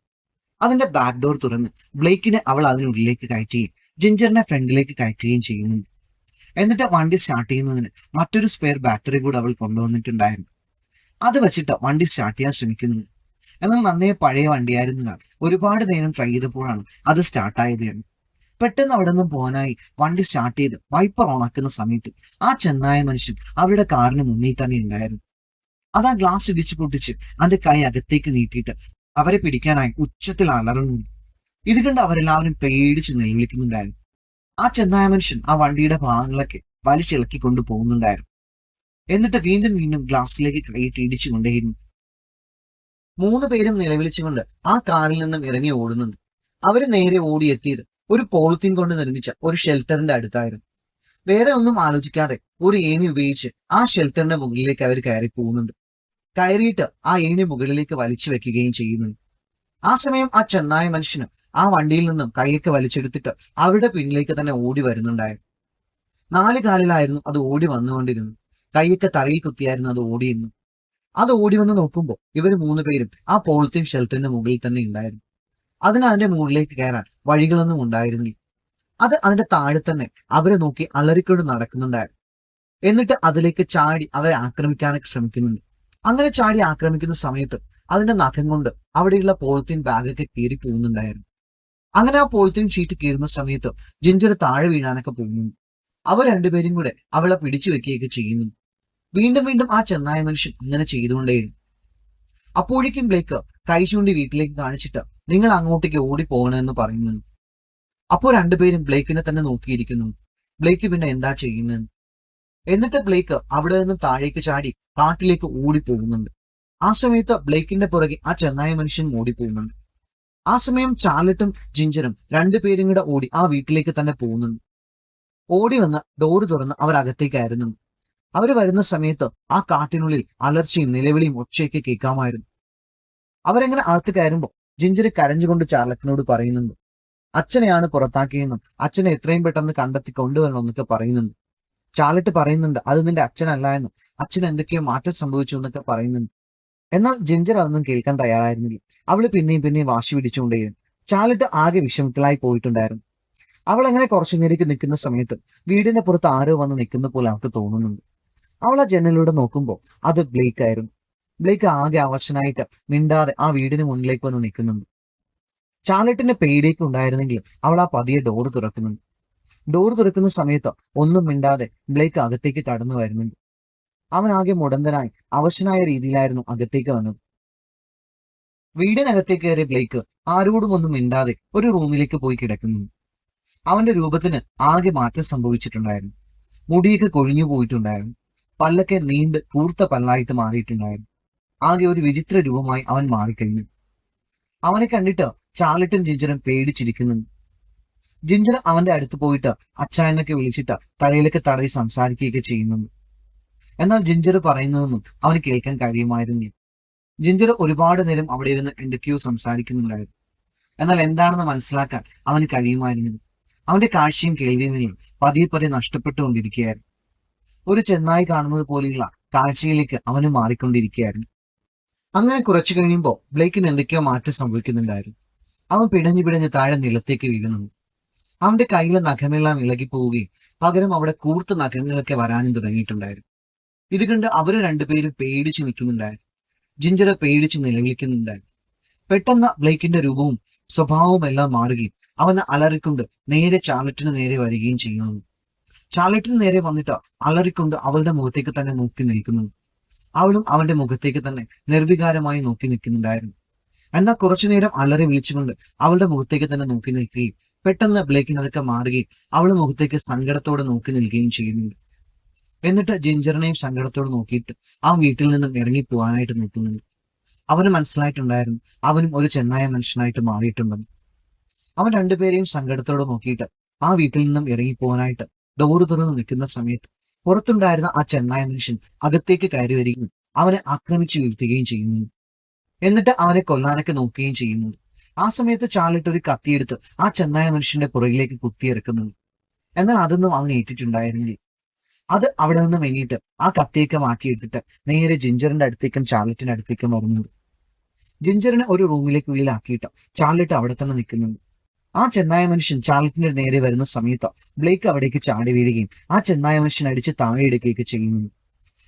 അതിന്റെ ബാക്ക് ഡോർ തുറന്ന് ബ്ലേക്കിനെ അവൾ അതിനുള്ളിലേക്ക് കയറ്റുകയും ജിഞ്ചറിനെ ഫ്രണ്ടിലേക്ക് കയറ്റുകയും ചെയ്യുന്നുണ്ട്. എന്നിട്ട് വണ്ടി സ്റ്റാർട്ട് ചെയ്യുന്നതിന് മറ്റൊരു സ്പെയർ ബാറ്ററി കൂടെ അവൾ കൊണ്ടുവന്നിട്ടുണ്ടായിരുന്നു. അത് വെച്ചിട്ട് വണ്ടി സ്റ്റാർട്ട് ചെയ്യാൻ ശ്രമിക്കുന്നു. എന്നാൽ നന്നേ പഴയ വണ്ടിയായിരുന്നില്ല ഒരുപാട് നേരം ട്രൈ ചെയ്തപ്പോഴാണ് അത് സ്റ്റാർട്ടായത് എന്ന്. പെട്ടെന്ന് അവിടെ നിന്ന് പോകാനായി വണ്ടി സ്റ്റാർട്ട് ചെയ്ത് വൈപ്പർ ഓണാക്കുന്ന സമയത്ത് ആ ചെന്നായ മനുഷ്യൻ അവരുടെ കാറിന് മുന്നിൽ തന്നെ ഉണ്ടായിരുന്നു. അത് ആ ഗ്ലാസ് ഇടിച്ചു പൊട്ടിച്ച് അതിന്റെ കൈ അകത്തേക്ക് നീട്ടിയിട്ട് അവരെ പിടിക്കാനായി ഉച്ചത്തിൽ അലറുന്നു. ഇത് കണ്ട് അവരെല്ലാവരും പേടിച്ച് നിലവിളിക്കുന്നുണ്ടായിരുന്നു ആ ചെന്നായ മനുഷ്യൻ ആ വണ്ടിയുടെ ഭാഗങ്ങളൊക്കെ വലിച്ചിളക്കി കൊണ്ട് പോകുന്നുണ്ടായിരുന്നു. എന്നിട്ട് വീണ്ടും വീണ്ടും ഗ്ലാസ്സിലേക്ക് കൈയിട്ട് ഇടിച്ചു കൊണ്ടേയിരുന്നു. മൂന്ന് പേരും നിലവിളിച്ചുകൊണ്ട് ആ കാറിൽ നിന്നും ഇറങ്ങി ഓടുന്നുണ്ട്. അവർ നേരെ ഓടിയെത്തിയത് ഒരു പോളിത്തീൻ കൊണ്ട് നിർമ്മിച്ച ഒരു ഷെൽട്ടറിന്റെ അടുത്തായിരുന്നു. വേറെ ഒന്നും ആലോചിക്കാതെ ഒരു ഏണി ഉപയോഗിച്ച് ആ ഷെൽട്ടറിന്റെ മുകളിലേക്ക് അവർ കയറി പോകുന്നുണ്ട്. കയറിയിട്ട് ആ ഏണി മുകളിലേക്ക് വലിച്ചു വെക്കുകയും ചെയ്യുന്നുണ്ട്. ആ സമയം ആ ചെന്നായ മനുഷ്യന് ആ വണ്ടിയിൽ നിന്നും കൈയൊക്കെ വലിച്ചെടുത്തിട്ട് അവരുടെ പിന്നിലേക്ക് തന്നെ ഓടി വരുന്നുണ്ടായിരുന്നു നാല് കാലിലായിരുന്നു അത് ഓടി വന്നുകൊണ്ടിരുന്നു കൈയൊക്കെ തറയിൽ കുത്തിയായിരുന്നു അത് ഓടിയിരുന്നു അത് ഓടി വന്ന് നോക്കുമ്പോൾ ഇവർ മൂന്ന് പേരും ആ പോളിത്തീൻ ഷെൽട്ടറിന്റെ മുകളിൽ തന്നെ ഉണ്ടായിരുന്നു. അതിന് അതിന്റെ മുകളിലേക്ക് കയറാൻ വഴികളൊന്നും ഉണ്ടായിരുന്നില്ല. അത് അതിന്റെ താഴെ തന്നെ അവരെ നോക്കി അലറിക്കൊണ്ട് നടക്കുന്നുണ്ടായിരുന്നു. എന്നിട്ട് അതിലേക്ക് ചാടി അവരെ ആക്രമിക്കാനൊക്കെ ശ്രമിക്കുന്നുണ്ട്. അങ്ങനെ ചാടി ആക്രമിക്കുന്ന സമയത്ത് അതിന്റെ നഖം കൊണ്ട് അവിടെയുള്ള പോളിത്തീൻ ബാഗൊക്കെ കീറി പോകുന്നുണ്ടായിരുന്നു. അങ്ങനെ ആ പോളിത്തീൻ ഷീറ്റ് കീറുന്ന സമയത്ത് ജിഞ്ചർ താഴെ വീഴാനൊക്കെ പോകുന്നു. അവർ രണ്ടുപേരും കൂടെ അവളെ പിടിച്ചു വെക്കുകയൊക്കെ ചെയ്യുന്നു. വീണ്ടും വീണ്ടും ആ ചെന്നായ മനുഷ്യൻ ഇങ്ങനെ ചെയ്തുകൊണ്ടേയിരുന്നു. അപ്പോഴേക്കും ബ്ലേക്ക് കൈ ചൂണ്ടി വീട്ടിലേക്ക് കാണിച്ചിട്ട് നിങ്ങൾ അങ്ങോട്ടേക്ക് ഓടി പോകണമെന്ന് പറയുന്നു. അപ്പോൾ രണ്ടുപേരും ബ്ലേക്കിനെ തന്നെ നോക്കിയിരിക്കുന്നു. ബ്ലേക്ക് പിന്നെ എന്താ ചെയ്യുന്നത്? എന്നിട്ട് ബ്ലേക്ക് അവിടെ നിന്ന് താഴേക്ക് ചാടി കാട്ടിലേക്ക് ഓടി ഓടിപ്പോകുന്നുണ്ട്. ആ സമയത്ത് ബ്ലേക്കിന്റെ പുറകെ ആ ചെന്നായ മനുഷ്യൻ ഓടിപ്പോകുന്നുണ്ട് ആ സമയം ചാർലറ്റും ജിഞ്ചറും രണ്ടുപേരും കൂടെ ഓടി ആ വീട്ടിലേക്ക് തന്നെ പോകുന്നുണ്ട്. ഓടി വന്ന് ഡോറ് തുറന്ന് അവർ അകത്തേക്കായിരുന്നു. അവർ വരുന്ന സമയത്ത് ആ കാട്ടിനുള്ളിൽ അലർച്ചയും നിലവിളിയും ഒച്ചയൊക്കെ കേൾക്കാമായിരുന്നു. അവരെങ്ങനെ അകത്ത് കയറുമ്പോൾ ജിഞ്ചര് കരഞ്ഞുകൊണ്ട് ചാർലറ്റിനോട് പറയുന്നുണ്ട് അച്ഛനെയാണ് പുറത്താക്കിയെന്നും അച്ഛനെ എത്രയും പെട്ടെന്ന് കണ്ടെത്തി കൊണ്ടുവരണമെന്നൊക്കെ പറയുന്നുണ്ട്. ചാർലറ്റ് പറയുന്നുണ്ട് അത് നിന്റെ അച്ഛനല്ല എന്നും അച്ഛൻ എന്തൊക്കെയോ മാറ്റം സംഭവിച്ചു എന്നൊക്കെ പറയുന്നുണ്ട്. എന്നാൽ ജിഞ്ചർ അതൊന്നും കേൾക്കാൻ തയ്യാറായിരുന്നില്ല. അവൾ പിന്നെയും പിന്നെയും വാശി പിടിച്ചുകൊണ്ടേയിരുന്നു. ചാലിട്ട് ആകെ വിഷമത്തിലായി പോയിട്ടുണ്ടായിരുന്നു. അവൾ അങ്ങനെ കുറച്ചു നേരേക്ക് നിൽക്കുന്ന സമയത്ത് വീടിന്റെ പുറത്ത് ആരോ വന്ന് നിൽക്കുന്ന പോലെ അവൾക്ക് തോന്നുന്നുണ്ട്. അവൾ ആ ജനലിലൂടെ നോക്കുമ്പോൾ അത് ബ്ലേക്ക് ആയിരുന്നു. ബ്ലേക്ക് ആകെ അവശനായിട്ട് മിണ്ടാതെ ആ വീടിന് മുന്നിലേക്ക് വന്ന് നിൽക്കുന്നുണ്ട്. ചാർലറ്റിന്റെ പേടിയൊക്കെ ഉണ്ടായിരുന്നെങ്കിലും അവൾ ആ പതിയെ ഡോറ് തുറക്കുന്നുണ്ട്. ഡോറ് തുറക്കുന്ന സമയത്ത് ഒന്നും മിണ്ടാതെ ബ്ലേക്ക് അകത്തേക്ക് കടന്നു വരുന്നുണ്ട്. അവൻ ആകെ മുടന്തനായി അവശനായ രീതിയിലായിരുന്നു അകത്തേക്ക് വന്നത്. വീടിനകത്തേക്ക് കയറിയ ബ്ലേക്ക് ആരോടും ഒന്നും മിണ്ടാതെ ഒരു റൂമിലേക്ക് പോയി കിടക്കുന്നു. അവന്റെ രൂപത്തിന് ആകെ മാറ്റം സംഭവിച്ചിട്ടുണ്ടായിരുന്നു. മുടിയൊക്കെ കൊഴിഞ്ഞു പോയിട്ടുണ്ടായിരുന്നു. പല്ലൊക്കെ നീണ്ട് കൂർത്ത പല്ലായിട്ട് മാറിയിട്ടുണ്ടായിരുന്നു. ആകെ ഒരു വിചിത്ര രൂപമായി അവൻ മാറിക്കഴിഞ്ഞു. അവനെ കണ്ടിട്ട് ചാർലറ്റും ജിഞ്ചറും പേടിച്ചിരിക്കുന്നു. ജിഞ്ചർ അവന്റെ അടുത്ത് പോയിട്ട് അച്ചായനൊക്കെ വിളിച്ചിട്ട് തലയിലൊക്കെ തടവി സംസാരിക്കുകയൊക്കെ ചെയ്യുന്നുണ്ട് എന്നാൽ ജിഞ്ചർ പറയുന്നതൊന്നും അവന് കേൾക്കാൻ കഴിയുമായിരുന്നില്ല ജിഞ്ചർ ഒരുപാട് നേരം അവിടെ ഇരുന്ന് എന്തൊക്കെയോ സംസാരിക്കുന്നുണ്ടായിരുന്നു. എന്നാൽ എന്താണെന്ന് മനസ്സിലാക്കാൻ അവന് കഴിയുമായിരുന്നില്ല അവന്റെ കാഴ്ചയും കേൾവിയും പതിയെ പതിയെ നഷ്ടപ്പെട്ടുകൊണ്ടിരിക്കുകയായിരുന്നു. ഒരു ചെന്നായി കാണുന്നത് പോലെയുള്ള കാഴ്ചയിലേക്ക് അവന് മാറിക്കൊണ്ടിരിക്കുകയായിരുന്നു. അങ്ങനെ കുറച്ചു കഴിയുമ്പോൾ ബ്ലേക്കിന് എന്തൊക്കെയോ മാറ്റം സംഭവിക്കുന്നുണ്ടായിരുന്നു. അവൻ പിടഞ്ഞു പിടഞ്ഞ് താഴെ നിലത്തേക്ക് വീഴുന്നു. അവന്റെ കയ്യിലെ നഖമെല്ലാം ഇളകിപ്പോവുകയും പകരം അവിടെ കൂർത്ത നഖങ്ങളൊക്കെ വരാനും തുടങ്ങിയിട്ടുണ്ടായിരുന്നു. ഇത് കണ്ട് അവർ രണ്ടുപേരും പേടിച്ച് നിൽക്കുന്നുണ്ടായിരുന്നു. ജിഞ്ചറ പേടിച്ച് നിലവിളിക്കുന്നുണ്ടായിരുന്നു. പെട്ടെന്ന് ബ്ലേക്കിന്റെ രൂപവും സ്വഭാവവും എല്ലാം മാറുകയും അവനെ അലറിക്കൊണ്ട് നേരെ ചാർലറ്റിന് നേരെ വരികയും ചെയ്യുന്നു. ചാർലറ്റിന് നേരെ വന്നിട്ട് അലറിക്കൊണ്ട് അവളുടെ മുഖത്തേക്ക് തന്നെ നോക്കി നിൽക്കുന്നു. അവളും അവന്റെ മുഖത്തേക്ക് തന്നെ നിർവികാരമായി നോക്കി നിൽക്കുന്നുണ്ടായിരുന്നു. എന്നാൽ കുറച്ചുനേരം അലറി വിളിച്ചുകൊണ്ട് അവളുടെ മുഖത്തേക്ക് തന്നെ നോക്കി നിൽക്കുകയും പെട്ടെന്ന് ബ്ലേക്കിന് അതൊക്കെ മാറുകയും അവളുടെ മുഖത്തേക്ക് സങ്കടത്തോടെ നോക്കി നിൽക്കുകയും ചെയ്യുന്നുണ്ട്. എന്നിട്ട് ജിഞ്ചറിനെയും സങ്കടത്തോട് നോക്കിയിട്ട് ആ വീട്ടിൽ നിന്നും ഇറങ്ങി പോകാനായിട്ട് നോക്കുന്നുണ്ട്. അവന് മനസ്സിലായിട്ടുണ്ടായിരുന്നു. അവനും ഒരു ചെന്നായ മനുഷ്യനായിട്ട് മാറിയിട്ടുണ്ടെന്ന്. അവൻ രണ്ടുപേരെയും സങ്കടത്തോടെ നോക്കിയിട്ട് ആ വീട്ടിൽ നിന്നും ഇറങ്ങി പോകാനായിട്ട് ഡോറ് തുറന്ന് നിൽക്കുന്ന സമയത്ത് പുറത്തുണ്ടായിരുന്ന ആ ചെന്നായ മനുഷ്യൻ അകത്തേക്ക് കയറി വരികയും അവനെ ആക്രമിച്ചു വീഴ്ത്തുകയും ചെയ്യുന്നു. എന്നിട്ട് അവനെ കൊല്ലാനൊക്കെ നോക്കുകയും ചെയ്യുന്നു. ആ സമയത്ത് ചാലിട്ട് ഒരു കത്തിയെടുത്ത് ആ ചെന്നായ മനുഷ്യന്റെ പുറകിലേക്ക് കുത്തിയിറക്കുന്നുണ്ട് എന്നാൽ അതൊന്നും അവൻ ഏറ്റിട്ടുണ്ടായിരുന്നില്ല. അത് അവിടെ നിന്ന് വേണ്ടിയിട്ട് ആ കത്തിയൊക്കെ മാറ്റിയെടുത്തിട്ട് നേരെ ജിഞ്ചറിന്റെ അടുത്തേക്കും ചാർലറ്റിന്റെ അടുത്തേക്കും വരുന്നുണ്ട് ജിഞ്ചറിനെ ഒരു റൂമിലേക്ക് ഉള്ളിലാക്കിയിട്ട് ചാർലറ്റ് അവിടെ തന്നെ നിൽക്കുന്നുണ്ട്. ആ ചെന്നായ മനുഷ്യൻ ചാർലറ്റിന്റെ നേരെ വരുന്ന സമയത്ത് ബ്ലേക്ക് അവിടേക്ക് ചാടി വീഴുകയും ആ ചെന്നായ മനുഷ്യൻ അടിച്ച് താഴെയിടുകയൊക്കെ ചെയ്യുന്നുണ്ട് ചെയ്യുന്നു.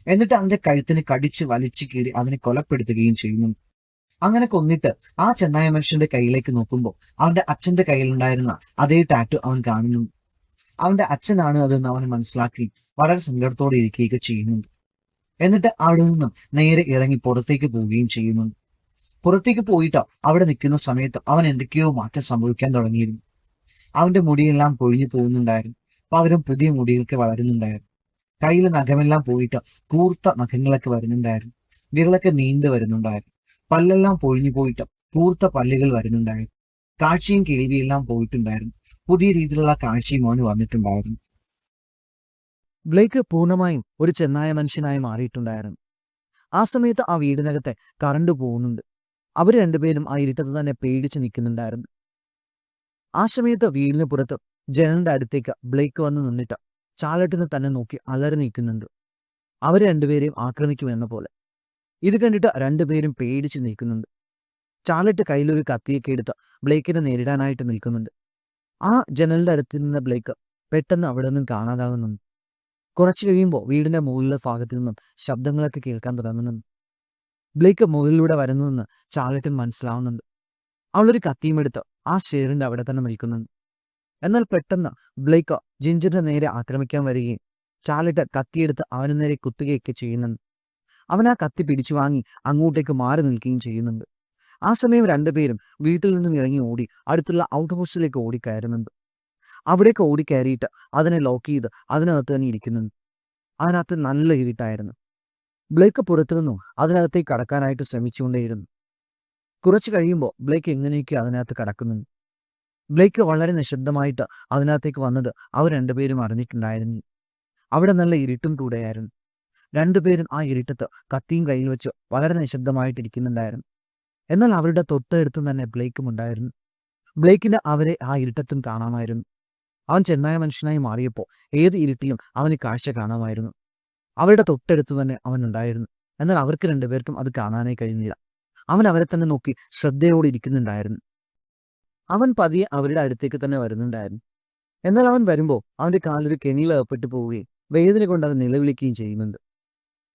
എന്നിട്ട് അതിന്റെ കഴുത്തിന് കടിച്ച് വലിച്ചു കീറി അതിനെ കൊലപ്പെടുത്തുകയും ചെയ്യുന്നു. അങ്ങനെ കൊന്നിട്ട് ആ ചെന്നായ മനുഷ്യന്റെ കയ്യിലേക്ക് നോക്കുമ്പോൾ അവന്റെ അച്ഛന്റെ കയ്യിലുണ്ടായിരുന്ന അതേ ടാറ്റു അവൻ കാണുന്നു. അവന്റെ അച്ഛനാണ് അതെന്ന് അവൻ മനസ്സിലാക്കി വളരെ സങ്കടത്തോടെ ഇരിക്കുകയൊക്കെ ചെയ്യുന്നുണ്ട്. എന്നിട്ട് അവിടെ നിന്നും നേരെ ഇറങ്ങി പുറത്തേക്ക് പോവുകയും ചെയ്യുന്നുണ്ട് പുറത്തേക്ക് പോയിട്ട് അവിടെ നിൽക്കുന്ന സമയത്ത് അവൻ എന്തൊക്കെയോ മാറ്റം സംഭവിക്കാൻ തുടങ്ങിയിരുന്നു. അവന്റെ മുടിയെല്ലാം കൊഴിഞ്ഞു പോകുന്നുണ്ടായിരുന്നു. പകരം പുതിയ മുടികളൊക്കെ വളരുന്നുണ്ടായിരുന്നു. കയ്യിൽ നഖമെല്ലാം പോയിട്ട് കൂർത്ത നഖങ്ങളൊക്കെ വരുന്നുണ്ടായിരുന്നു. വിരളൊക്കെ നീണ്ടു വരുന്നുണ്ടായിരുന്നു. പല്ലെല്ലാം പൊഴിഞ്ഞു പോയിട്ട് കൂർത്ത പല്ലുകൾ വരുന്നുണ്ടായിരുന്നു. കാഴ്ചയും കേൾവിയെല്ലാം പോയിട്ടുണ്ടായിരുന്നു. പുതിയ രീതിയിലുള്ള കാഴ്ചയും അവന് വന്നിട്ടുണ്ടായിരുന്നു. ബ്ലേക്ക് പൂർണമായും ഒരു ചെന്നായ മനുഷ്യനായി മാറിയിട്ടുണ്ടായിരുന്നു. ആ സമയത്ത് ആ വീടിനകത്തെ കറണ്ട് പോകുന്നുണ്ട്. അവർ രണ്ടുപേരും ആ ഇരുട്ടത്ത് തന്നെ പേടിച്ച് നിൽക്കുന്നുണ്ടായിരുന്നു. ആ സമയത്ത് വീടിന് പുറത്ത് ജനലിന്റെ അടുത്തേക്ക് ബ്ലേക്ക് വന്ന് നിന്നിട്ട് ചാലട്ടിനെ തന്നെ നോക്കി അലറി നിൽക്കുന്നുണ്ട്. അവർ രണ്ടുപേരെയും ആക്രമിക്കുമെന്ന പോലെ. ഇത് കണ്ടിട്ട് രണ്ടുപേരും പേടിച്ച് നിൽക്കുന്നുണ്ട്. ചാലറ്റ് കയ്യിലൊരു കത്തിയൊക്കെ എടുത്ത് ബ്ലേക്കിനെ നേരിടാനായിട്ട് നിൽക്കുന്നുണ്ട്. ആ ജനലിന്റെ അടുത്ത് നിന്ന ബ്ലേക്ക് പെട്ടെന്ന് അവിടെ നിന്നും കാണാതാകുന്നുണ്ട്. കുറച്ചു കഴിയുമ്പോൾ വീടിന്റെ മുകളിലെ ഭാഗത്തു നിന്നും ശബ്ദങ്ങളൊക്കെ കേൾക്കാൻ തുടങ്ങുന്നുണ്ട്. ബ്ലേക്ക് മുകളിലൂടെ വരുന്നുവെന്ന് ചാലറ്റൻ മനസ്സിലാവുന്നുണ്ട്. അവളൊരു കത്തിയും എടുത്ത് ആ ഷെയറിന്റെ അവിടെ തന്നെ നിൽക്കുന്നുണ്ട്. എന്നാൽ പെട്ടെന്ന് ബ്ലേക്ക് ജിഞ്ചറിന്റെ നേരെ ആക്രമിക്കാൻ വരികയും ചാലറ്റ് കത്തിയെടുത്ത് അവന് നേരെ കുത്തുകയൊക്കെ ചെയ്യുന്നുണ്ട്. അവൻ ആ കത്തി പിടിച്ചു വാങ്ങി അങ്ങോട്ടേക്ക് മാറി നിൽക്കുകയും ചെയ്യുന്നുണ്ട്. ആ സമയം രണ്ടുപേരും വീട്ടിൽ നിന്നും ഇറങ്ങി ഓടി അടുത്തുള്ള ഔട്ട് ഹൗസിലേക്ക് ഓടിക്കയറുന്നുണ്ട് അവിടേക്ക് ഓടിക്കയറിയിട്ട് അതിനെ ലോക്ക് ചെയ്ത് അതിനകത്ത് തന്നെ ഇരിക്കുന്നുണ്ട്. അതിനകത്ത് നല്ല ഇരുട്ടായിരുന്നു. ബ്ലേക്ക് പുറത്തു നിന്നും അതിനകത്തേക്ക് കടക്കാനായിട്ട് ശ്രമിച്ചുകൊണ്ടേയിരുന്നു. കുറച്ച് കഴിയുമ്പോൾ ബ്ലേക്ക് എങ്ങനെയൊക്കെ അതിനകത്ത് കടക്കുന്നുണ്ട്. ബ്ലേക്ക് വളരെ നിശബ്ദമായിട്ട് അതിനകത്തേക്ക് വന്നത് അവർ രണ്ടുപേരും അറിഞ്ഞിട്ടുണ്ടായിരുന്നു. അവിടെ നല്ല ഇരുട്ടും കൂടെയായിരുന്നു. രണ്ടുപേരും ആ ഇരുട്ടത്ത് കത്തിയും കയ്യിൽ വെച്ച് വളരെ നിശബ്ദമായിട്ടിരിക്കുന്നുണ്ടായിരുന്നു. എന്നാൽ അവരുടെ തൊട്ടടുത്ത് തന്നെ ബ്ലേക്കും ഉണ്ടായിരുന്നു. ബ്ലേക്കിന് അവരെ ആ ഇരുട്ടത്തും കാണാമായിരുന്നു. അവൻ ചെന്നായ മനുഷ്യനായി മാറിയപ്പോൾ ഏത് ഇരുട്ടിലും അവന് കാഴ്ച കാണാമായിരുന്നു. അവരുടെ തൊട്ടടുത്ത് തന്നെ അവൻ ഉണ്ടായിരുന്നു. എന്നാൽ അവർക്ക് രണ്ടുപേർക്കും അത് കാണാനേ കഴിഞ്ഞില്ല. അവൻ അവരെ തന്നെ നോക്കി ശ്രദ്ധയോടെ ഇരിക്കുന്നുണ്ടായിരുന്നു. അവൻ പതിയെ അവരുടെ അടുത്തേക്ക് തന്നെ വരുന്നുണ്ടായിരുന്നു. എന്നാൽ അവൻ വരുമ്പോൾ അവന്റെ കാലൊരു കെണിയിൽ ഏർപ്പെട്ടു പോവുകയും വേദന കൊണ്ട് അവൻ നിലവിളിക്കുകയും ചെയ്യുന്നുണ്ട്.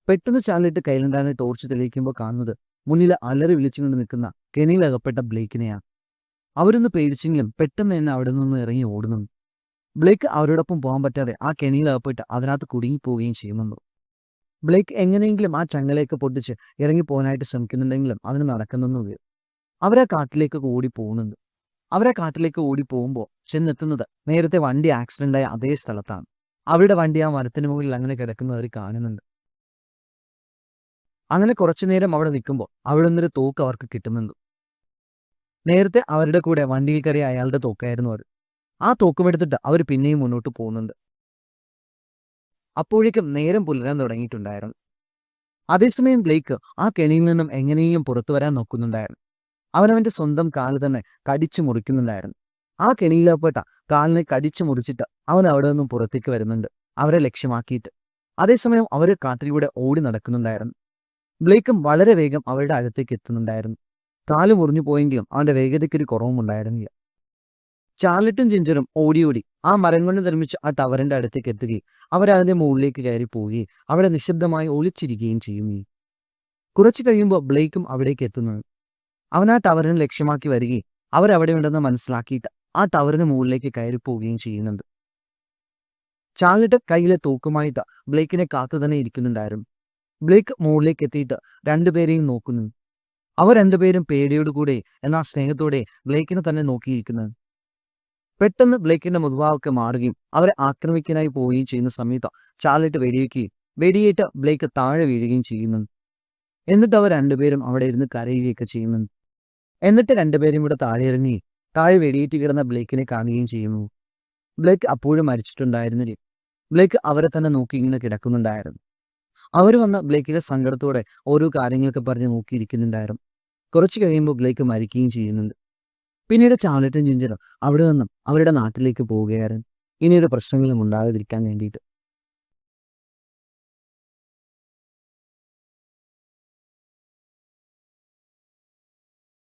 പെട്ടെന്ന് ചാലിട്ട് കയ്യിലുണ്ടായിരുന്ന ടോർച്ച് തെളിയിക്കുമ്പോൾ കാണുന്നത് മുന്നിൽ അലറി വിളിച്ചുകൊണ്ട് നിൽക്കുന്ന കെണിയിൽ അകപ്പെട്ട ബ്ലേക്കിനെയാണ്. അവരൊന്ന് പേടിച്ചെങ്കിലും പെട്ടെന്ന് തന്നെ അവിടെ നിന്ന് ഇറങ്ങി ഓടുന്നുണ്ട് ബ്ലേക്ക് അവരോടൊപ്പം പോകാൻ പറ്റാതെ ആ കെണിയിൽ അകപ്പെട്ട് അതിനകത്ത് കുടുങ്ങിപ്പോവുകയും ചെയ്യുന്നുണ്ട്. ബ്ലേക്ക് എങ്ങനെയെങ്കിലും ആ ചങ്ങലയൊക്കെ പൊട്ടിച്ച് ഇറങ്ങി പോകാനായിട്ട് ശ്രമിക്കുന്നുണ്ടെങ്കിലും അതിന് നടക്കുന്നൊന്നുമില്ല. അവരെ കാട്ടിലേക്ക് ഓടി പോകുന്നുണ്ട്. അവരെ കാട്ടിലേക്ക് ഓടി പോകുമ്പോൾ ചെന്നെത്തുന്നത് നേരത്തെ വണ്ടി ആക്സിഡന്റായ അതേ സ്ഥലത്താണ്. അവരുടെ വണ്ടി ആ മരത്തിന് മുകളിൽ അങ്ങനെ കിടക്കുന്നത് അവർ കാണുന്നുണ്ട്. അങ്ങനെ കുറച്ചു നേരം അവിടെ നിൽക്കുമ്പോൾ അവിടെ നിന്നൊരു തോക്ക് അവർക്ക് കിട്ടുന്നുണ്ട്. നേരത്തെ അവരുടെ കൂടെ വണ്ടിയിൽ കയറിയ അയാളുടെ തോക്കായിരുന്നു അവർ ആ തോക്കുമെടുത്തിട്ട് അവർ പിന്നെയും മുന്നോട്ട് പോകുന്നുണ്ട്. അപ്പോഴേക്കും നേരം പുലരാൻ തുടങ്ങിയിട്ടുണ്ടായിരുന്നു. അതേസമയം ബ്ലേക്ക് ആ കെണിയിൽ നിന്നും എങ്ങനെയും പുറത്തു വരാൻ നോക്കുന്നുണ്ടായിരുന്നു. അവനവന്റെ സ്വന്തം കാൽ തന്നെ കടിച്ചു മുറിക്കുന്നുണ്ടായിരുന്നു. ആ കെണിയിലപ്പെട്ട കാലിനെ കടിച്ചു മുറിച്ചിട്ട് അവൻ അവിടെ നിന്നും പുറത്തേക്ക് വരുന്നുണ്ട് അവരെ ലക്ഷ്യമാക്കിയിട്ട്. അതേസമയം അവർ കാട്ടിലൂടെ ഓടി നടക്കുന്നുണ്ടായിരുന്നു. ബ്ലേക്കും വളരെ വേഗം അവളുടെ അടുത്തേക്ക് എത്തുന്നുണ്ടായിരുന്നു. കാൽ മുറിഞ്ഞു പോയെങ്കിലും അവന്റെ വേഗതയ്ക്ക് ഒരു കുറവും ഉണ്ടായിരുന്നില്ല. ചാർലറ്റും ജിഞ്ചറും ഓടി ഓടി ആ മരം കൊണ്ട് നിർമ്മിച്ച ആ ടവറിന്റെ അടുത്തേക്ക് എത്തുകയും അവരതിന്റെ മുകളിലേക്ക് കയറി പോവുകയും അവിടെ നിശബ്ദമായി ഒളിച്ചിരിക്കുകയും ചെയ്യുന്നു. കുറച്ചു കഴിയുമ്പോൾ ബ്ലേക്കും അവിടേക്ക് എത്തുന്നത് അവൻ ആ ടവറിനെ ലക്ഷ്യമാക്കി വരികയും അവരവിടെ ഉണ്ടെന്ന് മനസ്സിലാക്കിയിട്ട് ആ ടവറിന് മുകളിലേക്ക് കയറി പോവുകയും ചെയ്യുന്നുണ്ട്. ചാർലറ്റ് കയ്യിലെ തൂക്കുമായിട്ട് ബ്ലേക്കിനെ കാത്തു തന്നെ ഇരിക്കുന്നുണ്ടായിരുന്നു. ബ്ലേക്ക് മുകളിലേക്ക് എത്തിയിട്ട് രണ്ടുപേരെയും നോക്കുന്നു. അവർ രണ്ടുപേരും പേടിയോടുകൂടെ എന്നാ സ്നേഹത്തോടെ ബ്ലേക്കിനെ തന്നെ നോക്കിയിരിക്കുന്നത് പെട്ടെന്ന് ബ്ലേക്കിന്റെ മുതുവാവൊക്കെ മാറുകയും അവരെ ആക്രമിക്കാനായി പോവുകയും ചെയ്യുന്ന സമയത്ത് ചാർലറ്റ് വെടിവെക്കുകയും വെടിയേറ്റ് ബ്ലേക്ക് താഴെ വീഴുകയും ചെയ്യുന്നു. എന്നിട്ട് അവർ രണ്ടുപേരും അവിടെ ഇരുന്ന് കരയുകയൊക്കെ ചെയ്യുന്നു. എന്നിട്ട് രണ്ടുപേരും ഇവിടെ താഴെ ഇറങ്ങി താഴെ വെടിയേറ്റ് കിടന്ന ബ്ലേക്കിനെ കാണുകയും ചെയ്യുന്നു. ബ്ലേക്ക് അപ്പോഴും മരിച്ചിട്ടുണ്ടായിരുന്നില്ല. ബ്ലേക്ക് അവരെ തന്നെ നോക്കി ഇങ്ങനെ കിടക്കുന്നുണ്ടായിരുന്നു. അവർ വന്ന ബ്ലേക്കിന്റെ സങ്കടത്തോടെ ഓരോ കാര്യങ്ങളൊക്കെ പറഞ്ഞ് നോക്കിയിരിക്കുന്നുണ്ടായിരുന്നു. കുറച്ച് കഴിയുമ്പോൾ ബ്ലേക്ക് മരിക്കുകയും ചെയ്യുന്നുണ്ട്. പിന്നീട് ചാർലറ്റും ജിഞ്ചറും അവിടെ നിന്നും അവരുടെ നാട്ടിലേക്ക് പോവുകയായിരുന്നു. ഇനിയൊരു പ്രശ്നങ്ങളും ഉണ്ടാകാതിരിക്കാൻ വേണ്ടിയിട്ട്.